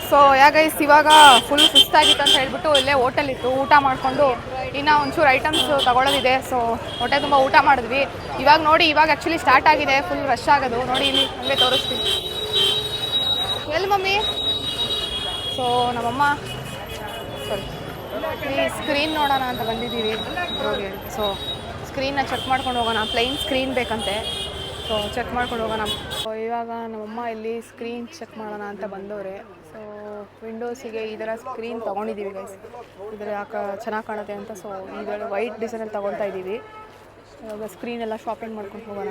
ಸೊ ಯಾಗೈಸ್ ಇವಾಗ ಫುಲ್ ಸುಸ್ತಾಗಿತ್ತು ಅಂತ ಹೇಳ್ಬಿಟ್ಟು ಇಲ್ಲೇ ಹೋಟೆಲ್ ಊಟ ಮಾಡಿಕೊಂಡು ಇನ್ನು ಒಂಚೂರು ಐಟಮ್ಸ್ ತಗೊಳ್ಳೋದಿದೆ ಸೊ ಹೊಟ್ಟೆ ತುಂಬ ಊಟ ಮಾಡಿದ್ವಿ. ಇವಾಗ ನೋಡಿ, ಇವಾಗ ಆ್ಯಕ್ಚುಲಿ ಸ್ಟಾರ್ಟ್ ಆಗಿದೆ. ಫುಲ್ ರಶ್ ಆಗೋದು. ನೋಡಿ, ಇಲ್ಲಿ ಹಂಗೆ ತೋರಿಸ್ತೀನಿ. ಎಲ್ಲಿ ಮಮ್ಮಿ? ಸೊ ನಮ್ಮಮ್ಮ ಸರಿ ಈ ಸ್ಕ್ರೀನ್ ನೋಡೋಣ ಅಂತ ಬಂದಿದ್ದೀವಿ. ಸೊ ಸ್ಕ್ರೀನ್ನ ಚೆಕ್ ಮಾಡ್ಕೊಂಡು ಹೋಗೋಣ. ಪ್ಲೈನ್ ಸ್ಕ್ರೀನ್ ಬೇಕಂತೆ. ಸೊ ಚೆಕ್ ಮಾಡ್ಕೊಂಡು ಹೋಗೋಣ. ಸೊ ಇವಾಗ ನಮ್ಮಮ್ಮ ಇಲ್ಲಿ ಸ್ಕ್ರೀನ್ ಚೆಕ್ ಮಾಡೋಣ ಅಂತ ಬಂದವ್ರೆ. ಸೊ ವಿಂಡೋಸಿಗೆ ಈ ಥರ ಸ್ಕ್ರೀನ್ ತೊಗೊಂಡಿದ್ದೀವಿ ಗೈಸ್ ಇದರ ಯಾಕೆ ಚೆನ್ನಾಗಿ ಕಾಣುತ್ತೆ ಅಂತ ಸೊ ಇದರ ವೈಟ್ ಡಿಸೈನಲ್ಲಿ ತೊಗೊಳ್ತಾ ಇದ್ದೀವಿ. ಇವಾಗ ಸ್ಕ್ರೀನ್ ಎಲ್ಲ ಶಾಪಿಂಗ್ ಮಾಡ್ಕೊಂಡು ಹೋಗೋಣ.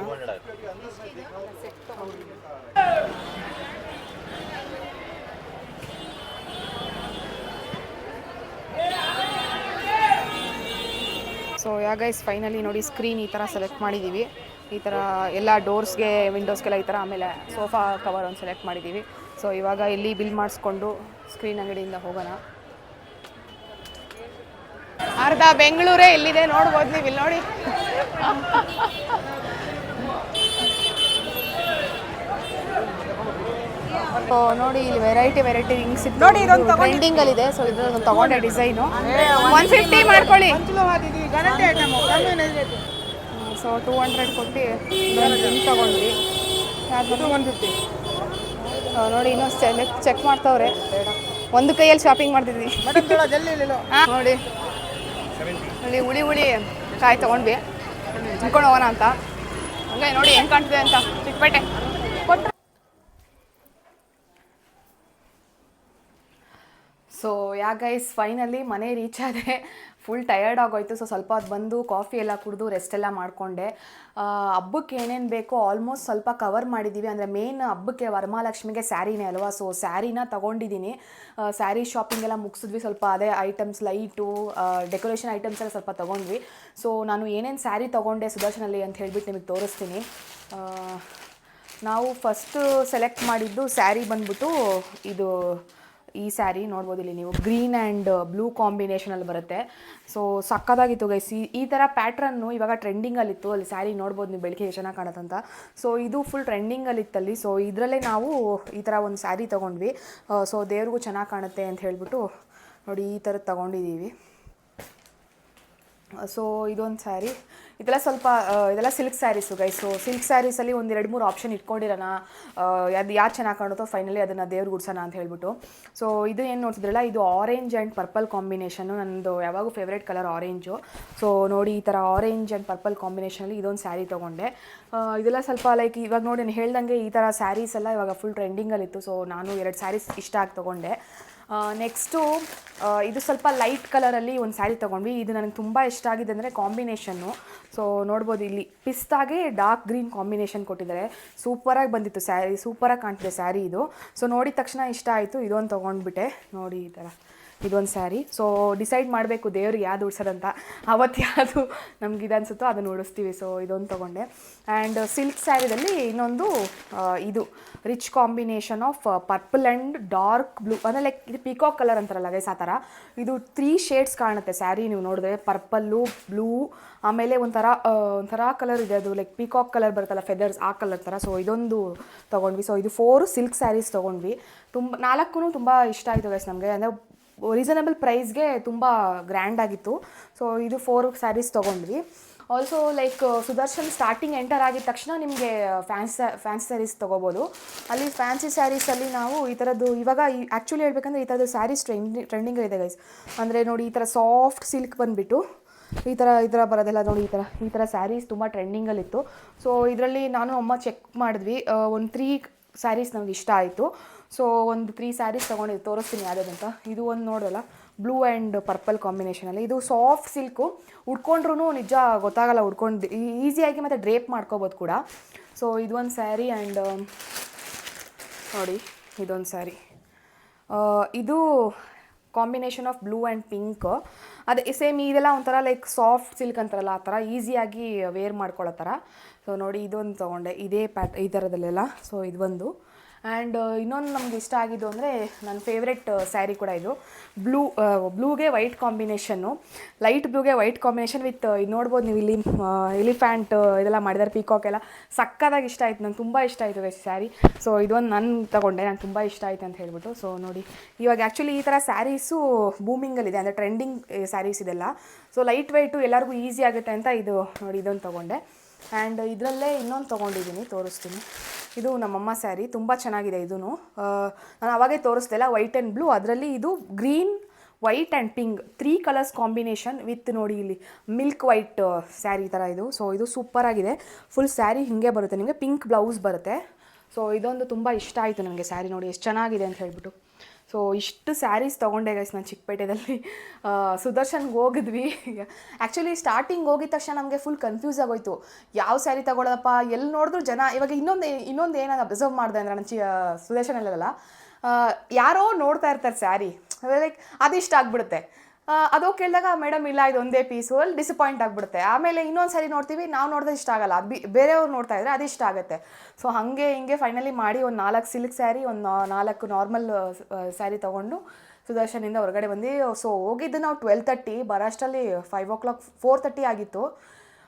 ಸೊ ಯಾಗೈಸ್ ಫೈನಲಿ ನೋಡಿ ಸ್ಕ್ರೀನ್ ಈ ಥರ ಸೆಲೆಕ್ಟ್ ಮಾಡಿದ್ದೀವಿ ಈ ಥರ ಎಲ್ಲ ಡೋರ್ಸ್ಗೆ ವಿಂಡೋಸ್ಗೆಲ್ಲ ಈ ಥರ ಆಮೇಲೆ ಸೋಫಾ ಕವರ್ ಒಂದು ಸೆಲೆಕ್ಟ್ ಮಾಡಿದ್ದೀವಿ ಸೊ ಇವಾಗ ಇಲ್ಲಿ ಬಿಲ್ ಮಾಡಿಸ್ಕೊಂಡು ಸ್ಕ್ರೀನ್ ಅಂಗಡಿಯಿಂದ ಹೋಗೋಣ. ಅರ್ಧ ಬೆಂಗಳೂರೇ ಎಲ್ಲಿದೆ ನೋಡ್ಬೋದು ನೀವು ಇಲ್ಲಿ ನೋಡಿ. ಸೊ ನೋಡಿ ಇಲ್ಲಿ ವೆರೈಟಿ ವೆರೈಟಿ ರಿಂಗ್ಸ್ ನೋಡಿ ಇದೊಂದು ಟ್ರೆಂಡಿಂಗ್ ಅಲ್ಲಿ ಇದೆ ಸೊ ಇದೊಂದು ತಗೊಂಡೆ ಡಿಸೈನು ಒನ್ ಫಿಫ್ಟಿ ಮಾಡ್ಕೊಳ್ಳಿ. ಸೊ ಟೂ ಹಂಡ್ರೆಡ್ ಕೊಟ್ಟು ರಿಂಗ್ ತಗೊಂಡ್ವಿ. ಒನ್ ಫಿಫ್ಟಿ ನೋಡಿ ಇನ್ನೂ ಸೆಲೆಕ್ಟ್ ಚೆಕ್ ಮಾಡ್ತಾವ್ರೆ. ಒಂದು ಕೈಯಲ್ಲಿ ಶಾಪಿಂಗ್ ಮಾಡ್ತಿದ್ವಿ ನೋಡಿ. ನೋಡಿ ಹುಳಿ ಹುಳಿ ಕಾಯಿ ತಗೊಂಡ್ವಿ. ತಿನ್ಕೊಂಡು ಹೋಗೋಣ ಅಂತ. ಹಂಗೆ ನೋಡಿ ಹೆಂಗೆ ಕಾಣ್ತಿದೆ ಅಂತ. Chickpet. So yeah guys finally ಮನೆ ರೀಚ್ ಆದರೆ ಫುಲ್ ಟಯರ್ಡ್ ಆಗೋಯ್ತು. ಸೊ ಸ್ವಲ್ಪ ಅದು ಬಂದು ಕಾಫಿ ಎಲ್ಲ ಕುಡಿದು ರೆಸ್ಟ್ ಎಲ್ಲ ಮಾಡಿಕೊಂಡೆ. ಹಬ್ಬಕ್ಕೆ ಏನೇನು ಬೇಕೋ ಆಲ್ಮೋಸ್ಟ್ ಸ್ವಲ್ಪ ಕವರ್ ಮಾಡಿದ್ದೀವಿ ಅಂದರೆ ಮೇನ್ ಹಬ್ಬಕ್ಕೆ ವರಮಹಾಲಕ್ಷ್ಮಿಗೆ ಸ್ಯಾರಿನೇ ಅಲ್ವಾ? ಸೊ ಸ್ಯಾರಿನ ತೊಗೊಂಡಿದ್ದೀನಿ ಸ್ಯಾರಿ ಶಾಪಿಂಗ್ ಎಲ್ಲ ಮುಗಿಸಿದ್ವಿ. ಸ್ವಲ್ಪ ಅದೇ ಐಟಮ್ಸ್ ಲೈಟು ಡೆಕೋರೇಷನ್ ಐಟಮ್ಸ್ ಎಲ್ಲ ಸ್ವಲ್ಪ ತೊಗೊಂಡ್ವಿ. ಸೊ ನಾನು ಏನೇನು ಸ್ಯಾರಿ ತೊಗೊಂಡೆ ಸುದರ್ಶನಲ್ಲಿ ಅಂತ ಹೇಳಿಬಿಟ್ಟು ನಿಮಗೆ ತೋರಿಸ್ತೀನಿ. ನಾವು ಫಸ್ಟು ಸೆಲೆಕ್ಟ್ ಮಾಡಿದ್ದು ಸ್ಯಾರಿ ಬಂದ್ಬಿಟ್ಟು ಇದು ಈ ಸ್ಯಾರಿ ನೋಡ್ಬೋದು ಇಲ್ಲಿ ನೀವು ಗ್ರೀನ್ ಆ್ಯಂಡ್ ಬ್ಲೂ ಕಾಂಬಿನೇಷನಲ್ಲಿ ಬರುತ್ತೆ. ಸೊ ಸಕ್ಕದಾಗಿತ್ತು ಗೈಸ್ ಈ ಈ ಥರ ಪ್ಯಾಟ್ರನ್ನು ಇವಾಗ ಟ್ರೆಂಡಿಂಗಲ್ಲಿತ್ತು ಅಲ್ಲಿ ಸ್ಯಾರಿ ನೋಡ್ಬೋದು ನೀವು ಬೆಳಗ್ಗೆ ಚೆನ್ನಾಗಿ ಕಾಣತ್ತಂತ ಸೊ ಇದು ಫುಲ್ ಟ್ರೆಂಡಿಂಗಲ್ಲಿತ್ತಲ್ಲಿ ಸೊ ಇದರಲ್ಲೇ ನಾವು ಈ ಥರ ಒಂದು ಸ್ಯಾರಿ ತೊಗೊಂಡ್ವಿ. ಸೊ ದೇವ್ರಿಗೂ ಚೆನ್ನಾಗಿ ಕಾಣುತ್ತೆ ಅಂತ ಹೇಳಿಬಿಟ್ಟು ನೋಡಿ ಈ ಥರದ್ದು ತೊಗೊಂಡಿದ್ದೀವಿ ಸೊ ಇದೊಂದು ಸ್ಯಾರಿ. ಇದೆಲ್ಲ ಸ್ವಲ್ಪ ಇದೆಲ್ಲ ಸಿಲ್ಕ್ ಸ್ಯಾರೀಸು ಗೈಸು ಸಿಲ್ಕ್ ಸ್ಯಾರೀಸಲ್ಲಿ ಒಂದು ಎರಡು ಮೂರು ಆಪ್ಷನ್ ಇಟ್ಕೊಂಡಿರೋಣ. ಅದು ಯಾರು ಚೆನ್ನಾಗಿ ಕಾಣುತ್ತೋ ಫೈನಲಿ ಅದನ್ನು ದೇವ್ರು ಗುಡ್ಸೋಣ ಅಂತ ಹೇಳ್ಬಿಟ್ಟು. ಸೊ ಇದು ಏನು ನೋಡ್ತಿದ್ರಲ್ಲ, ಇದು ಆರೆಂಜ್ ಆ್ಯಂಡ್ ಪರ್ಪಲ್ ಕಾಂಬಿನೇಷನು ನನ್ನದು ಯಾವಾಗೂ ಫೇವ್ರೇಟ್ ಕಲರ್ ಆರೆಂಜು ಸೊ ನೋಡಿ ಈ ಥರ ಆರೆಂಜ್ ಆ್ಯಂಡ್ ಪರ್ಪಲ್ ಕಾಂಬಿನೇಷನಲ್ಲಿ ಇದೊಂದು ಸ್ಯಾರಿ ತೊಗೊಂಡೆ. ಇದೆಲ್ಲ ಸ್ವಲ್ಪ ಲೈಕ್ ಇವಾಗ ನೋಡಿ, ನಾನು ಹೇಳ್ದಂಗೆ ಈ ಥರ ಸ್ಯಾರೀಸ್ ಎಲ್ಲ ಇವಾಗ ಫುಲ್ ಟ್ರೆಂಡಿಂಗಲ್ಲಿತ್ತು ಸೊ ನಾನು ಎರಡು ಸ್ಯಾರೀಸ್ ಇಷ್ಟ ಆಗಿ ತೊಗೊಂಡೆ. ನೆಕ್ಸ್ಟು ಇದು ಸ್ವಲ್ಪ ಲೈಟ್ ಕಲರಲ್ಲಿ ಒಂದು ಸ್ಯಾರಿ ತೊಗೊಂಡ್ವಿ. ಇದು ನನಗೆ ತುಂಬ ಇಷ್ಟ ಆಗಿದೆ ಅಂದರೆ ಕಾಂಬಿನೇಷನ್ನು. ಸೊ, ನೋಡ್ಬೋದು ಇಲ್ಲಿ ಪಿಸ್ತಾಗೆ ಡಾರ್ಕ್ ಗ್ರೀನ್ ಕಾಂಬಿನೇಷನ್ ಕೊಟ್ಟಿದ್ದಾರೆ. ಸೂಪರಾಗಿ ಬಂದಿತ್ತು ಸ್ಯಾರಿ, ಸೂಪರಾಗಿ ಕಾಣ್ತಿದೆ ಸ್ಯಾರಿ ಇದು. ಸೊ, ನೋಡಿದ ತಕ್ಷಣ ಇಷ್ಟ ಆಯಿತು, ಇದೊಂದು ತೊಗೊಂಡ್ಬಿಟ್ಟೆ. ನೋಡಿ ಈ ಥರ. ಇದೊಂದು ಸ್ಯಾರಿ. ಸೊ ಡಿಸೈಡ್ ಮಾಡಬೇಕು ದೇವ್ರಿಗೆ ಯಾವ್ದು ಉಡ್ಸೋದಂತ. ಅವತ್ತು ಯಾವುದು ನಮ್ಗೆ ಇದು ಅದನ್ನು ಉಡಿಸ್ತೀವಿ. ಸೊ ಇದೊಂದು ತೊಗೊಂಡೆ. ಆ್ಯಂಡ್ ಸಿಲ್ಕ್ ಸ್ಯಾರಿದಲ್ಲಿ ಇನ್ನೊಂದು ಇದು rich combination of purple and dark blue ಅಂದರೆ ಲೈಕ್ ಇದು ಪಿಕಾಕ್ ಕಲರ್ ಅಂತಾರಲ್ಲ ಗೈಸ್ ಆ ಥರ ಇದು ತ್ರೀ ಶೇಡ್ಸ್ ಕಾಣುತ್ತೆ ಸ್ಯಾರಿ ನೀವು ನೋಡಿದ್ರೆ. ಪರ್ಪಲ್ಲು ಬ್ಲೂ ಆಮೇಲೆ ಒಂಥರ ಒಂಥರ ಕಲರ್ ಇದೆ ಅದು. ಲೈಕ್ ಪಿಕಾಕ್ ಕಲರ್ ಬರುತ್ತಲ್ಲ ಫೆದರ್ಸ್ ಆ ಕಲರ್ ಥರ ಸೊ ಇದೊಂದು ತೊಗೊಂಡ್ವಿ. ಸೊ ಇದು ಫೋರ್ ಸಿಲ್ಕ್ ಸ್ಯಾರೀಸ್ ತೊಗೊಂಡ್ವಿ. ತುಂಬ ನಾಲ್ಕು ತುಂಬ ಇಷ್ಟ ಆಯಿತು ಗೈಸ್ ನಮಗೆ. ಅಂದರೆ ರೀಸನಬಲ್ ಪ್ರೈಸ್ಗೆ ತುಂಬ ಗ್ರ್ಯಾಂಡ್ ಆಗಿತ್ತು. ಸೊ ಇದು ಫೋರ್ ಸ್ಯಾರೀಸ್ ತೊಗೊಂಡ್ವಿ. Also like Sudarshan starting enter ಆಗಿದ ತಕ್ಷಣ ನಿಮಗೆ ಫ್ಯಾನ್ಸ್ ಫ್ಯಾನ್ಸಿ ಸ್ಯಾರೀಸ್ ತೊಗೋಬೋದು. ಅಲ್ಲಿ ಫ್ಯಾನ್ಸಿ ಸ್ಯಾರೀಸಲ್ಲಿ ನಾವು ಈ ಥರದ್ದು ಇವಾಗ ಆ್ಯಕ್ಚುಲಿ ಹೇಳ್ಬೇಕಂದ್ರೆ ಈ ಥರದ್ದು ಸ್ಯಾರೀಸ್ ಟ್ರೆಂಡಿ ಟ್ರೆಂಡಿಂಗ್ ಇದೆ ಗೈಸ್ ಅಂದರೆ ನೋಡಿ, ಈ ಥರ ಸಾಫ್ಟ್ ಸಿಲ್ಕ್ ಬಂದುಬಿಟ್ಟು, ಈ ಥರ ಈ ಥರ ಬರೋದೆಲ್ಲ ನೋಡಿ, ಈ ಥರ ಈ ಥರ ಸ್ಯಾರೀಸ್ ತುಂಬ ಟ್ರೆಂಡಿಂಗಲ್ಲಿತ್ತು ಸೊ ಇದರಲ್ಲಿ ನಾನು ಅಮ್ಮ ಚೆಕ್ ಮಾಡಿದ್ವಿ. ಒಂದು ತ್ರೀ ಸ್ಯಾರೀಸ್ ನಮ್ಗೆ ಇಷ್ಟ ಆಯಿತು. ಸೊ ಒಂದು ತ್ರೀ ಸ್ಯಾರೀಸ್ ತೊಗೊಂಡಿದ್ದು ತೋರಿಸ್ತೀನಿ ಯಾವ್ದಂತ ಇದು ಒಂದು ನೋಡೋಲ್ಲ ಬ್ಲೂ ಆ್ಯಂಡ್ ಪರ್ಪಲ್ ಕಾಂಬಿನೇಷನಲ್ಲಿ ಇದು ಸಾಫ್ಟ್ ಸಿಲ್ಕು ಉಟ್ಕೊಂಡ್ರೂ ನಿಜ ಗೊತ್ತಾಗಲ್ಲ ಉಟ್ಕೊಂಡು ಈಸಿಯಾಗಿ ಮತ್ತು ಡ್ರೇಪ್ ಮಾಡ್ಕೋಬೋದು ಕೂಡ. ಸೊ ಇದೊಂದು ಸ್ಯಾರಿ ಆ್ಯಂಡ್ ನೋಡಿ, ಇದೊಂದು ಸ್ಯಾರಿ ಇದು combination of blue and pink ಅದೇ ಸೇಮ್ ಇದೆಲ್ಲ ಒಂಥರ ಲೈಕ್ ಸಾಫ್ಟ್ ಸಿಲ್ಕ್ ಅಂತಾರಲ್ಲ, ಆ ಥರ ಈಸಿಯಾಗಿ ವೇರ್ ಮಾಡ್ಕೊಳ್ಳೋ ಥರ. ಸೊ ನೋಡಿ, ಇದೊಂದು ತೊಗೊಂಡೆ. ಇದೇ ಪ್ಯಾಟ್ ಈ ಥರದಲ್ಲೆಲ್ಲ ಸೊ ಇದು ಒಂದು ಆ್ಯಂಡ್ ಇನ್ನೊಂದು ನಮ್ಗೆ ಇಷ್ಟ ಆಗಿದ್ದು ಅಂದರೆ ನನ್ನ ಫೇವ್ರೆಟ್ ಸ್ಯಾರಿ ಕೂಡ ಇದು. ಬ್ಲೂ ಬ್ಲೂಗೆ ವೈಟ್ ಕಾಂಬಿನೇಷನ್ನು ಲೈಟ್ ಬ್ಲೂಗೆ ವೈಟ್ ಕಾಂಬಿನೇಷನ್ ವಿತ್ ಇದು ನೋಡ್ಬೋದು ನೀವು ಇಲ್ಲಿ ಎಲಿಫ್ಯಾಂಟ್ ಇದೆಲ್ಲ ಮಾಡಿದ್ದಾರೆ ಪೀಕಾಕ್ ಎಲ್ಲ. ಸಕ್ಕದಾಗಿ ಇಷ್ಟ ಆಯಿತು. ನಂಗೆ ತುಂಬ ಇಷ್ಟ ಆಯಿತು ಸ್ಯಾರಿ ಸೊ ಇದೊಂದು ನಾನು ತಗೊಂಡೆ. ನಂಗೆ ತುಂಬ ಇಷ್ಟ ಆಯಿತು ಅಂತ ಹೇಳ್ಬಿಟ್ಟು. ಸೊ ನೋಡಿ. ಇವಾಗ ಆ್ಯಕ್ಚುಲಿ ಈ ಥರ ಸ್ಯಾರೀಸು ಬೂಮಿಂಗಲ್ಲಿದೆ ಅಂದರೆ ಟ್ರೆಂಡಿಂಗ್ ಸ್ಯಾರೀಸ್ ಇದೆಲ್ಲ. ಸೊ ಲೈಟ್ ವೈಟು ಎಲ್ಲರಿಗೂ ಈಸಿ ಆಗುತ್ತೆ ಅಂತ ಇದು, ನೋಡಿ, ಇದೊಂದು ತೊಗೊಂಡೆ. ಆ್ಯಂಡ್ ಇದರಲ್ಲೇ ಇನ್ನೊಂದು ತೊಗೊಂಡಿದ್ದೀನಿ, ತೋರಿಸ್ತೀನಿ. ಇದು ನಮ್ಮಮ್ಮ ಸ್ಯಾರಿ, ತುಂಬ ಚೆನ್ನಾಗಿದೆ ಇದೂ ನಾನು ಅವಾಗೇ ತೋರಿಸ್ತಿಲ್ಲ ವೈಟ್ ಆ್ಯಂಡ್ ಬ್ಲೂ ಅದರಲ್ಲಿ ಇದು green white and pink three colours combination with ನೋಡಿ ಇಲ್ಲಿ ಮಿಲ್ಕ್ ವೈಟ್ ಸ್ಯಾರಿ ಥರ ಇದು. ಸೊ ಇದು ಸೂಪರಾಗಿದೆ ಫುಲ್ ಸ್ಯಾರಿ ಹಿಂಗೆ ಬರುತ್ತೆ. ನಿಮಗೆ ಪಿಂಕ್ ಬ್ಲೌಸ್ ಬರುತ್ತೆ. ಸೊ ಇದೊಂದು ತುಂಬ ಇಷ್ಟ ಆಯಿತು ನನಗೆ ಸ್ಯಾರಿ ನೋಡಿ, ಎಷ್ಟು ಚೆನ್ನಾಗಿದೆ ಅಂತ ಹೇಳ್ಬಿಟ್ಟು. ಸೊ ಇಷ್ಟು ಸ್ಯಾರೀಸ್ ತೊಗೊಂಡೆ ಗೈಸ್ ನಾನು ಚಿಕ್ಕಪೇಟೆದಲ್ಲಿ. ಆ, ಸುದರ್ಶನ್ಗೆ ಹೋಗಿದ್ವಿ. ಆ್ಯಕ್ಚುಲಿ ಸ್ಟಾರ್ಟಿಂಗ್ ಹೋಗಿದ ತಕ್ಷಣ ನಮಗೆ ಫುಲ್ ಕನ್ಫ್ಯೂಸ್ ಆಗೋಯ್ತು. ಯಾವ ಸ್ಯಾರಿ ತೊಗೊಳೋದಪ್ಪ? ಎಲ್ಲಿ ನೋಡಿದ್ರು ಜನ ಇವಾಗ ಇನ್ನೊಂದು ಇನ್ನೊಂದು ಏನಾದ್ರು ಅಬ್ಸರ್ವ್ ಮಾಡಿದೆ ಅಂದರೆ ನನ್ನ ಚಿ ಸುದರ್ಶನಲ್ಲೆಲ್ಲ. ಯಾರೋ ನೋಡ್ತಾ ಇರ್ತಾರೆ ಸ್ಯಾರಿ ಲೈಕ್ ಅದಿಷ್ಟ ಆಗ್ಬಿಡುತ್ತೆ. ಅದು ಕೇಳಿದಾಗ, ಮೇಡಮ್, ಇಲ್ಲ, ಇದು ಒಂದೇ ಪೀಸು ಅಲ್ಲಿ ಡಿಸಪಾಯಿಂಟ್ ಆಗಿಬಿಡುತ್ತೆ. ಆಮೇಲೆ ಇನ್ನೊಂದು ಸಾರಿ ನೋಡ್ತೀವಿ, ನಾವು ನೋಡಿದ್ರೆ ಇಷ್ಟ ಆಗಲ್ಲ. ಅದು ಬಿ, ಬೇರೆಯವ್ರು ನೋಡ್ತಾ ಇದ್ರೆ ಅದು ಇಷ್ಟ ಆಗುತ್ತೆ. ಸೊ ಹಾಗೆ ಹಿಂಗೆ ಫೈನಲಿ ಮಾಡಿ ಒಂದು ನಾಲ್ಕು ಸಿಲ್ಕ್ ಸ್ಯಾರಿ ಒಂದು ನಾಲ್ಕು ನಾರ್ಮಲ್ ಸ್ಯಾರಿ ತೊಗೊಂಡು ಸುದರ್ಶನಿಂದ ಹೊರಗಡೆ ಬಂದು ಸೊ ಹೋಗಿದ್ದು ನಾವು ಟ್ವೆಲ್ ತರ್ಟಿ ಬರೋಷ್ಟರಲ್ಲಿ five o'clock four thirty ಆಗಿತ್ತು.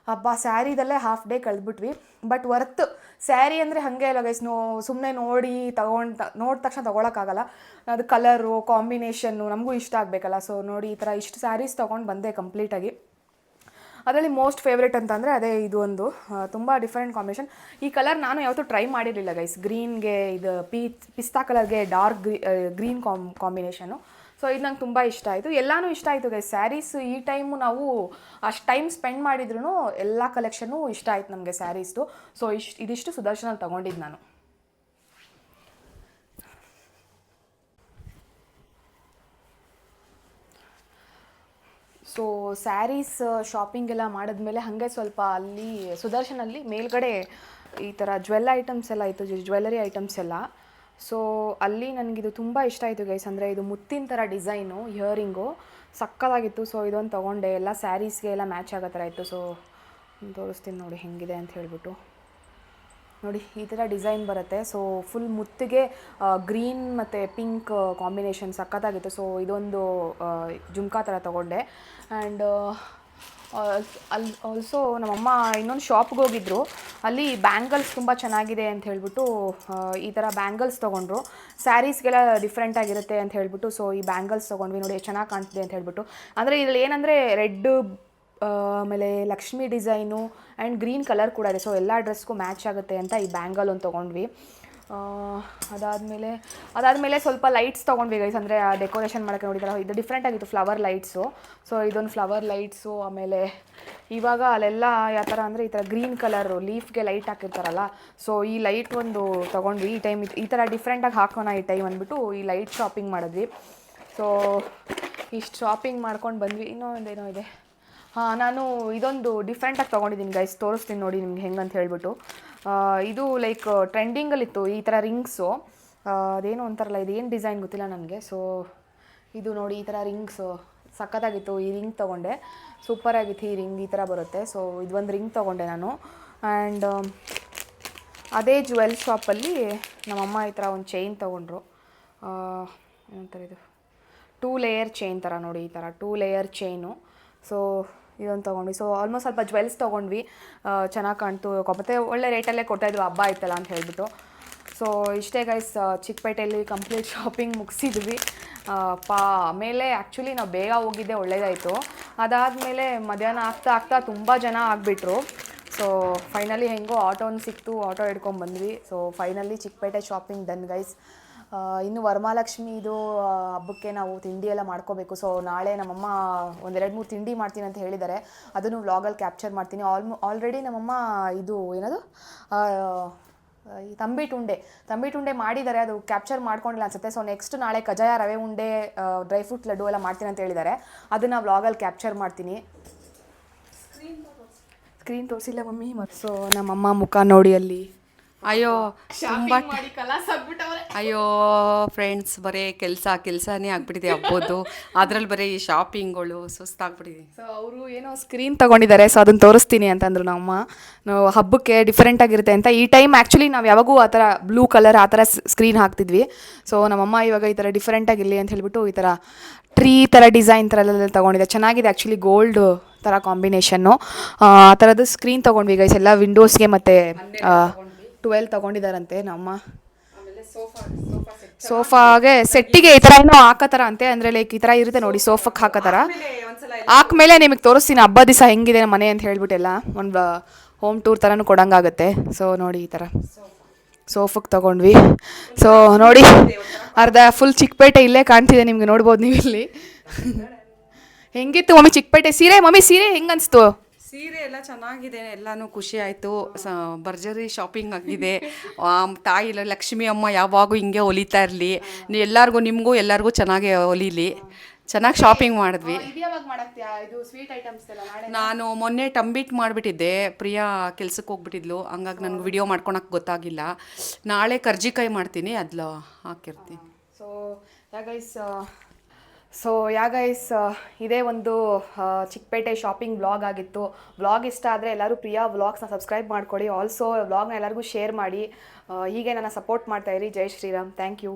ಹಬ್ಬ ಸ್ಯಾರಿದಲ್ಲೇ ಹಾಫ್ ಡೇ ಕಳೆದ್ಬಿಟ್ವಿ. ಬಟ್ ವರ್ತ್ ಸ್ಯಾರಿ ಅಂದರೆ ಹಾಗೆ ಇಲ್ಲ ಗೈಸ್ ನೋ ಸುಮ್ಮನೆ ನೋಡಿ ತಗೊಂಡು ನೋಡಿದ ತಕ್ಷಣ ತೊಗೊಳಕ್ಕಾಗಲ್ಲ. ಅದು ಕಲರು ಕಾಂಬಿನೇಷನ್ನು ನಮಗೂ ಇಷ್ಟ ಆಗಬೇಕಲ್ಲ. ಸೊ ನೋಡಿ ಈ ಥರ ಇಷ್ಟು ಸ್ಯಾರೀಸ್ ತೊಗೊಂಡು ಬಂದೆ ಕಂಪ್ಲೀಟಾಗಿ ಅದರಲ್ಲಿ ಮೋಸ್ಟ್ ಫೇವ್ರೇಟ್ ಅಂತಂದರೆ ಅದೇ ಇದು ಒಂದು. ತುಂಬ ಡಿಫ್ರೆಂಟ್ ಕಾಂಬಿನೇಷನ್ ಈ ಕಲರ್ ನಾನು ಯಾವತ್ತೂ ಟ್ರೈ ಮಾಡಿರಲಿಲ್ಲ ಗೈಸ್ ಗ್ರೀನ್ಗೆ ಇದು ಪೀ ಪಿಸ್ತಾ ಕಲರ್ಗೆ ಡಾರ್ಕ್ ಗ್ರೀ ಗ್ರೀನ್ ಕಾಂಬ್ ಕಾಂಬಿನೇಷನು ಸೊ, ಇದು ನಂಗೆ ತುಂಬ ಇಷ್ಟ ಆಯಿತು. ಎಲ್ಲನೂ ಇಷ್ಟ ಆಯಿತು ಗೈಸ್ ಸ್ಯಾರೀಸ್ ಈ ಟೈಮು ನಾವು ಅಷ್ಟು ಟೈಮ್ ಸ್ಪೆಂಡ್ ಮಾಡಿದ್ರು ಎಲ್ಲ ಕಲೆಕ್ಷನು ಇಷ್ಟ ಆಯ್ತು ನಮಗೆ ಸ್ಯಾರೀಸ್ದು ಸೊ ಇಷ್ಟು, ಇದಿಷ್ಟು ಸುದರ್ಶನಲ್ಲಿ ತೊಗೊಂಡಿದ್ದು ನಾನು. ಸೊ ಸ್ಯಾರೀಸ್ ಶಾಪಿಂಗ್ ಎಲ್ಲ ಮಾಡಿದ್ಮೇಲೆ ಹಾಗೆ ಸ್ವಲ್ಪ ಅಲ್ಲಿ ಸುದರ್ಶನಲ್ಲಿ ಮೇಲ್ಗಡೆ ಈ ಥರ ಜ್ವೆಲ್ ಐಟಮ್ಸ್ ಎಲ್ಲ ಇತ್ತು ಜ್ಯುವೆಲ್ಲರಿ ಐಟಮ್ಸ್ ಎಲ್ಲ. ಸೊ ಅಲ್ಲಿ ನನಗಿದು ತುಂಬ ಇಷ್ಟ ಆಯಿತು ಗೈಸ್ ಅಂದರೆ ಇದು ಮುತ್ತಿನ ಥರ ಡಿಸೈನು ಇಯರಿಂಗು ಸಕ್ಕತ್ತಾಗಿತ್ತು ಸೊ ಇದೊಂದು ತೊಗೊಂಡೆ. ಎಲ್ಲ ಸ್ಯಾರೀಸ್ಗೆ ಎಲ್ಲ ಮ್ಯಾಚ್ ಆಗೋ ಥರ ಇತ್ತು. ಸೊ ತೋರಿಸ್ತೀನಿ ನೋಡಿ ಹೆಂಗಿದೆ ಅಂತ ಹೇಳಿಬಿಟ್ಟು. ನೋಡಿ, ಈ ಥರ ಡಿಸೈನ್ ಬರುತ್ತೆ. ಸೊ ಫುಲ್ ಮುತ್ತಿಗೆ ಗ್ರೀನ್ ಮತ್ತು ಪಿಂಕ್ ಕಾಂಬಿನೇಷನ್ ಸಕ್ಕತ್ತಾಗಿತ್ತು. ಸೊ ಇದೊಂದು ಜುಮ್ಕಾ ಥರ ತೊಗೊಂಡೆ. ಆ್ಯಂಡ್ ಅಲ್ಲಿ ಆಲ್ಸೋ ನಮ್ಮಮ್ಮ ಇನ್ನೊಂದು ಶಾಪ್ಗೆ ಹೋಗಿದ್ರು. ಅಲ್ಲಿ ಬ್ಯಾಂಗಲ್ಸ್ ತುಂಬ ಚೆನ್ನಾಗಿದೆ ಅಂತ ಹೇಳ್ಬಿಟ್ಟು ಈ ಥರ ಬ್ಯಾಂಗಲ್ಸ್ ತೊಗೊಂಡ್ರು. ಸ್ಯಾರೀಸ್ಗೆಲ್ಲ ಡಿಫ್ರೆಂಟ್ ಆಗಿರುತ್ತೆ ಅಂತ ಹೇಳ್ಬಿಟ್ಟು ಸೊ ಈ ಬ್ಯಾಂಗಲ್ಸ್ ತೊಗೊಂಡ್ವಿ ನೋಡಿ, ಚೆನ್ನಾಗಿ ಕಾಣ್ತಿದೆ ಅಂತ ಹೇಳ್ಬಿಟ್ಟು. ಅಂದರೆ ಇದರಲ್ಲಿ ಏನಂದರೆ ರೆಡ್ ಆಮೇಲೆ Lakshmi design and green colour ಕೂಡ ಇದೆ. ಸೊ ಎಲ್ಲ ಡ್ರೆಸ್ಗೂ ಮ್ಯಾಚ್ ಆಗುತ್ತೆ ಅಂತ ಈ ಬ್ಯಾಂಗಲ್ ಒಂದು ತೊಗೊಂಡ್ವಿ. ಅದಾದಮೇಲೆ ಅದಾದಮೇಲೆ ಸ್ವಲ್ಪ ಲೈಟ್ಸ್ ತೊಗೊಂಡ್ವಿ ಗೈಸ್ ಅಂದರೆ ಡೆಕೋರೇಷನ್ ಮಾಡೋಕ್ಕೆ ನೋಡಿದ್ರೆ ಇದು ಡಿಫ್ರೆಂಟ್ ಆಗಿತ್ತು ಫ್ಲವರ್ ಲೈಟ್ಸು ಸೊ ಇದೊಂದು ಫ್ಲವರ್ ಲೈಟ್ಸು ಆಮೇಲೆ ಇವಾಗ ಅಲ್ಲೆಲ್ಲ ಯಾವ ಥರ ಅಂದರೆ ಈ ಥರ ಗ್ರೀನ್ ಕಲರು ಲೀಫ್ಗೆ ಲೈಟ್ ಹಾಕಿರ್ತಾರಲ್ಲ. ಸೊ ಈ ಲೈಟ್ ಒಂದು ತೊಗೊಂಡ್ವಿ. ಈ ಟೈಮ್ ಈ ಥರ ಡಿಫ್ರೆಂಟಾಗಿ ಹಾಕೋಣ ಈ ಟೈಮ್ ಅಂದ್ಬಿಟ್ಟು ಈ ಲೈಟ್ ಶಾಪಿಂಗ್ ಮಾಡಿದ್ವಿ. ಸೊ ಇಷ್ಟು ಶಾಪಿಂಗ್ ಮಾಡ್ಕೊಂಡು ಬಂದ್ವಿ. ಇನ್ನೂ ಒಂದೇನೋ ಇದೆ. ಹಾಂ ನಾನು ಇದೊಂದು ಡಿಫ್ರೆಂಟಾಗಿ ತೊಗೊಂಡಿದ್ದೀನಿ ಗೈಸ್ ತೋರಿಸ್ತೀನಿ ನೋಡಿ ನಿಮ್ಗೆ ಹೆಂಗಂತ ಹೇಳ್ಬಿಟ್ಟು. ಆ, ಇದು ಲೈಕ್ ಟ್ರೆಂಡಿಂಗಲ್ಲಿತ್ತು ಈ ಥರ ರಿಂಗ್ಸು ಅದೇನು ಅಂತಾರಲ್ಲ ಇದೇನು ಡಿಸೈನ್ ಗೊತ್ತಿಲ್ಲ ನನಗೆ. ಸೊ ಇದು ನೋಡಿ ಈ ಥರ ರಿಂಗ್ಸು ಸಖತ್ತಾಗಿತ್ತು ಈ ರಿಂಗ್ ತೊಗೊಂಡೆ. ಸೂಪರಾಗಿತ್ತು ಈ ರಿಂಗ್ ಈ ಥರ ಬರುತ್ತೆ. ಸೊ ಒಂದು ರಿಂಗ್ ತೊಗೊಂಡೆ ನಾನು. ಆ್ಯಂಡ್ ಅದೇ ಜ್ಯುವೆಲ್ ಶಾಪಲ್ಲಿ ನಮ್ಮಮ್ಮ ಈ ಥರ ಒಂದು ಚೈನ್ ತೊಗೊಂಡ್ರು. ಏನಂತಾರೆ ಇದು? ಟೂ ಲೇಯರ್ ಚೈನ್ ಥರ ನೋಡಿ ಈ ಥರ ಟೂ ಲೇಯರ್ ಚೈನು ಸೊ ಇದೊಂದು ತೊಗೊಂಡ್ವಿ. ಸೊ ಆಲ್ಮೋಸ್ಟ್ ಸ್ವಲ್ಪ ಜ್ವೆಲ್ಸ್ ತೊಗೊಂಡ್ವಿ. ಚೆನ್ನಾಗಿ ಕಾಣ್ತು. ಮತ್ತೆ ಒಳ್ಳೆ ರೇಟಲ್ಲೇ ಕೊಡ್ತಾಯಿದ್ರು ಹಬ್ಬ ಆಯ್ತಲ್ಲ ಅಂತ ಹೇಳ್ಬಿಟ್ಟು. ಸೊ ಇಷ್ಟೇ ಗೈಸ್ ಚಿಕ್ಕಪೇಟೆಯಲ್ಲಿ ಕಂಪ್ಲೀಟ್ ಶಾಪಿಂಗ್ ಮುಗಿಸಿದ್ವಿ. ಪಾ, ಆಮೇಲೆ ಆ್ಯಕ್ಚುಲಿ ನಾವು ಬೇಗ ಹೋಗಿದ್ದೆ. ಒಳ್ಳೇದಾಯಿತು. ಅದಾದಮೇಲೆ ಮಧ್ಯಾಹ್ನ ಆಗ್ತಾ ಆಗ್ತಾ ತುಂಬ ಜನ ಆಗಿಬಿಟ್ರು. ಸೊ ಫೈನಲಿ ಹೆಂಗೋ ಆಟೋನ ಸಿಕ್ತು. ಆಟೋ ಹಿಡ್ಕೊಂಡು ಬಂದ್ವಿ. So finally Chickpet shopping done guys ಇನ್ನು ವರಮಹಾಲಕ್ಷ್ಮಿ ಇದು ಆ, ಹಬ್ಬಕ್ಕೆ ನಾವು ತಿಂಡಿ ಎಲ್ಲ ಮಾಡ್ಕೋಬೇಕು. ಸೊ ನಾಳೆ ನಮ್ಮಮ್ಮ ಒಂದೆರಡು ಮೂರು ತಿಂಡಿ ಮಾಡ್ತೀನಿ ಅಂತ ಹೇಳಿದ್ದಾರೆ. ಅದನ್ನು ವ್ಲಾಗಲ್ಲಿ ಕ್ಯಾಪ್ಚರ್ ಮಾಡ್ತೀನಿ. ಆಲ್ಮೋ ಆಲ್ರೆಡಿ ನಮ್ಮಮ್ಮ ಇದು ಏನದು? ಈ ತಂಬಿಟ್ಟು ಉಂಡೆ ತಂಬಿಟ್ಟು ಉಂಡೆ ಮಾಡಿದ್ದಾರೆ. ಅದು ಕ್ಯಾಪ್ಚರ್ ಮಾಡ್ಕೊಂಡಿಲ್ಲ ಅನ್ಸುತ್ತೆ. ಸೊ ನೆಕ್ಸ್ಟ್ ನಾಳೆ ಕಜಾಯ ರವೆ ಉಂಡೆ ಡ್ರೈ ಫ್ರೂಟ್ ಲಡ್ಡು ಎಲ್ಲ ಮಾಡ್ತೀನಿ ಅಂತ ಹೇಳಿದ್ದಾರೆ. ಅದನ್ನು ವ್ಲಾಗಲ್ಲಿ ಕ್ಯಾಪ್ಚರ್ ಮಾಡ್ತೀನಿ. ಸ್ಕ್ರೀನ್ ತೋರಿಸಿಲ್ಲ ಮಮ್ಮಿ ಮತ್ತು ಸೊ ನಮ್ಮಮ್ಮ ಮುಖ ನೋಡಿ ಅಲ್ಲಿ. ಅಯ್ಯೋ ತುಂಬ ಅಯ್ಯೋ ಫ್ರೆಂಡ್ಸ್ ಬರೀ ಕೆಲಸ ಕೆಲಸನೇ ಆಗ್ಬಿಟ್ಟಿದೆ ಹಬ್ಬದ್ದು. ಅದ್ರಲ್ಲಿ ಬರೀ ಈ ಶಾಪಿಂಗ್ಗಳು ಸುಸ್ತಾಗ್ಬಿಟ್ಟಿದೆ. ಸೊ ಅವರು ಏನೋ ಸ್ಕ್ರೀನ್ ತಗೊಂಡಿದ್ದಾರೆ ಸೊ ಅದನ್ನು ತೋರಿಸ್ತೀನಿ ಅಂತಂದ್ರು ನಮ್ಮ ನಾವು ಹಬ್ಬಕ್ಕೆ ಡಿಫ್ರೆಂಟ್ ಆಗಿರುತ್ತೆ ಅಂತ. ಈ ಟೈಮ್ ಆ್ಯಕ್ಚುಲಿ ನಾವು ಯಾವಾಗೂ ಆ ಥರ ಬ್ಲೂ ಕಲರ್ ಆ ಥರ ಸ್ಕ್ರೀನ್ ಹಾಕ್ತಿದ್ವಿ. ಸೊ ನಮ್ಮಮ್ಮ ಇವಾಗ ಈ ಥರ ಡಿಫ್ರೆಂಟ್ ಆಗಿರಲಿ ಅಂತ ಹೇಳ್ಬಿಟ್ಟು ಈ ಥರ ಟ್ರೀ ಥರ ಡಿಸೈನ್ ಥರಲ್ಲೆಲ್ಲ ಎಲ್ಲ ತೊಗೊಂಡಿದೆ. ಚೆನ್ನಾಗಿದೆ ಆ್ಯಕ್ಚುಲಿ ಗೋಲ್ಡ್ ಥರ ಕಾಂಬಿನೇಷನ್ನು ಆ ಥರದ್ದು ಸ್ಕ್ರೀನ್ ತೊಗೊಂಡ್ವಿ ಗೈಸ್ ಎಲ್ಲ ವಿಂಡೋಸ್ಗೆ ಮತ್ತು ಟ್ವೆಲ್ ತೊಗೊಂಡಿದ್ದಾರಂತೆ ನಮ್ಮ ಸೋಫಾಗೆ ಸೆಟ್ಟಿಗೆ ಈ ಥರ ಏನೋ ಹಾಕೋ ಥರ ಅಂತೆ ಅಂದರೆ ಲೈಕ್ ಈ ಥರ ಇರುತ್ತೆ ನೋಡಿ ಸೋಫಾಕ್ಕೆ ಹಾಕೋ ಥರ ಹಾಕ್ಮೇಲೆ ನಿಮಗೆ ತೋರಿಸ್ತೀನಿ ಹಬ್ಬ ದಿವಸ ಹೆಂಗಿದೆ ಮನೆ ಅಂತ ಹೇಳ್ಬಿಟ್ಟೆಲ್ಲ ಒಂದು ಹೋಮ್ ಟೂರ್ ಥರನೂ ಕೊಡಂಗಾಗುತ್ತೆ. ಸೊ ನೋಡಿ ಈ ಥರ ಸೋಫಕ್ಕೆ ತೊಗೊಂಡ್ವಿ. ಸೊ ನೋಡಿ ಅರ್ಧ ಫುಲ್ ಚಿಕ್ಕಪೇಟೆ ಇಲ್ಲೇ ಕಾಣ್ತಿದೆ ನಿಮ್ಗೆ ನೋಡ್ಬೋದು ನೀವು ಇಲ್ಲಿ ಹೆಂಗಿತ್ತು ಮಮ್ಮಿ ಚಿಕ್ಕಪೇಟೆ? ಸೀರೆ ಮಮ್ಮಿ ಸೀರೆ ಹೆಂಗನ್ಸ್ತು? ಸೀರೆ ಎಲ್ಲ ಚೆನ್ನಾಗಿದೆ ಎಲ್ಲಾನು ಖುಷಿ ಆಯಿತು. ಸ ಭರ್ಜರಿ ಶಾಪಿಂಗ್ ಆಗಿದೆ. ತಾಯಿ ಲ- ಲಕ್ಷ್ಮಿ ಅಮ್ಮ ಯಾವಾಗೂ ಹಿಂಗೆ ಹೊಲಿತಾ ಇರಲಿ. ಎಲ್ಲರಿಗೂ ನಿಮಗೂ ಎಲ್ಲರಿಗೂ ಚೆನ್ನಾಗಿ ಹೊಲಿಲಿ. ಚೆನ್ನಾಗಿ ಶಾಪಿಂಗ್ ಮಾಡಿದ್ವಿ. ಯಾವಾಗ ಮಾಡಕ್ತೀಯಾ ಇದು ಸ್ವೀಟ್ ಐಟಮ್ಸ್ ಎಲ್ಲ ನಾಳೆ ನಾನು ಮೊನ್ನೆ ಟಂಬಿಟ್ ಮಾಡಿಬಿಟ್ಟಿದ್ದೆ. ಪ್ರಿಯಾ ಕೆಲ್ಸಕ್ಕೆ ಹೋಗ್ಬಿಟ್ಟಿದ್ಲು. ಹಂಗಾಗಿ ನನಗೆ ವಿಡಿಯೋ ಮಾಡ್ಕೊಳಕ್ಕೆ ಗೊತ್ತಾಗಿಲ್ಲ. ನಾಳೆ ಕರ್ಜಿಕಾಯಿ ಮಾಡ್ತೀನಿ ಅದ್ಲ ಹಾಕಿರ್ತೀನಿ. So yeah guys so yeah guys ಇದೇ ಒಂದು ಚಿಕ್ಕಪೇಟೆ ಶಾಪಿಂಗ್ ವ್ಲಾಗ್ ಆಗಿತ್ತು. ವ್ಲಾಗ್ ಇಷ್ಟ ಆದರೆ ಎಲ್ಲರೂ ಪ್ರಿಯಾ ವ್ಲಾಗ್ಸ್ನ ಸಬ್ಸ್ಕ್ರೈಬ್ ಮಾಡ್ಕೊಳ್ಳಿ ಆಲ್ಸೋ ವ್ಲಾಗ್ನ ಎಲ್ಲರಿಗೂ ಶೇರ್ ಮಾಡಿ. ಹೀಗೆ ನನ್ನ ಸಪೋರ್ಟ್ ಮಾಡ್ತಾಯಿರಿ ಜೈ ಶ್ರೀರಾಮ್. Thank you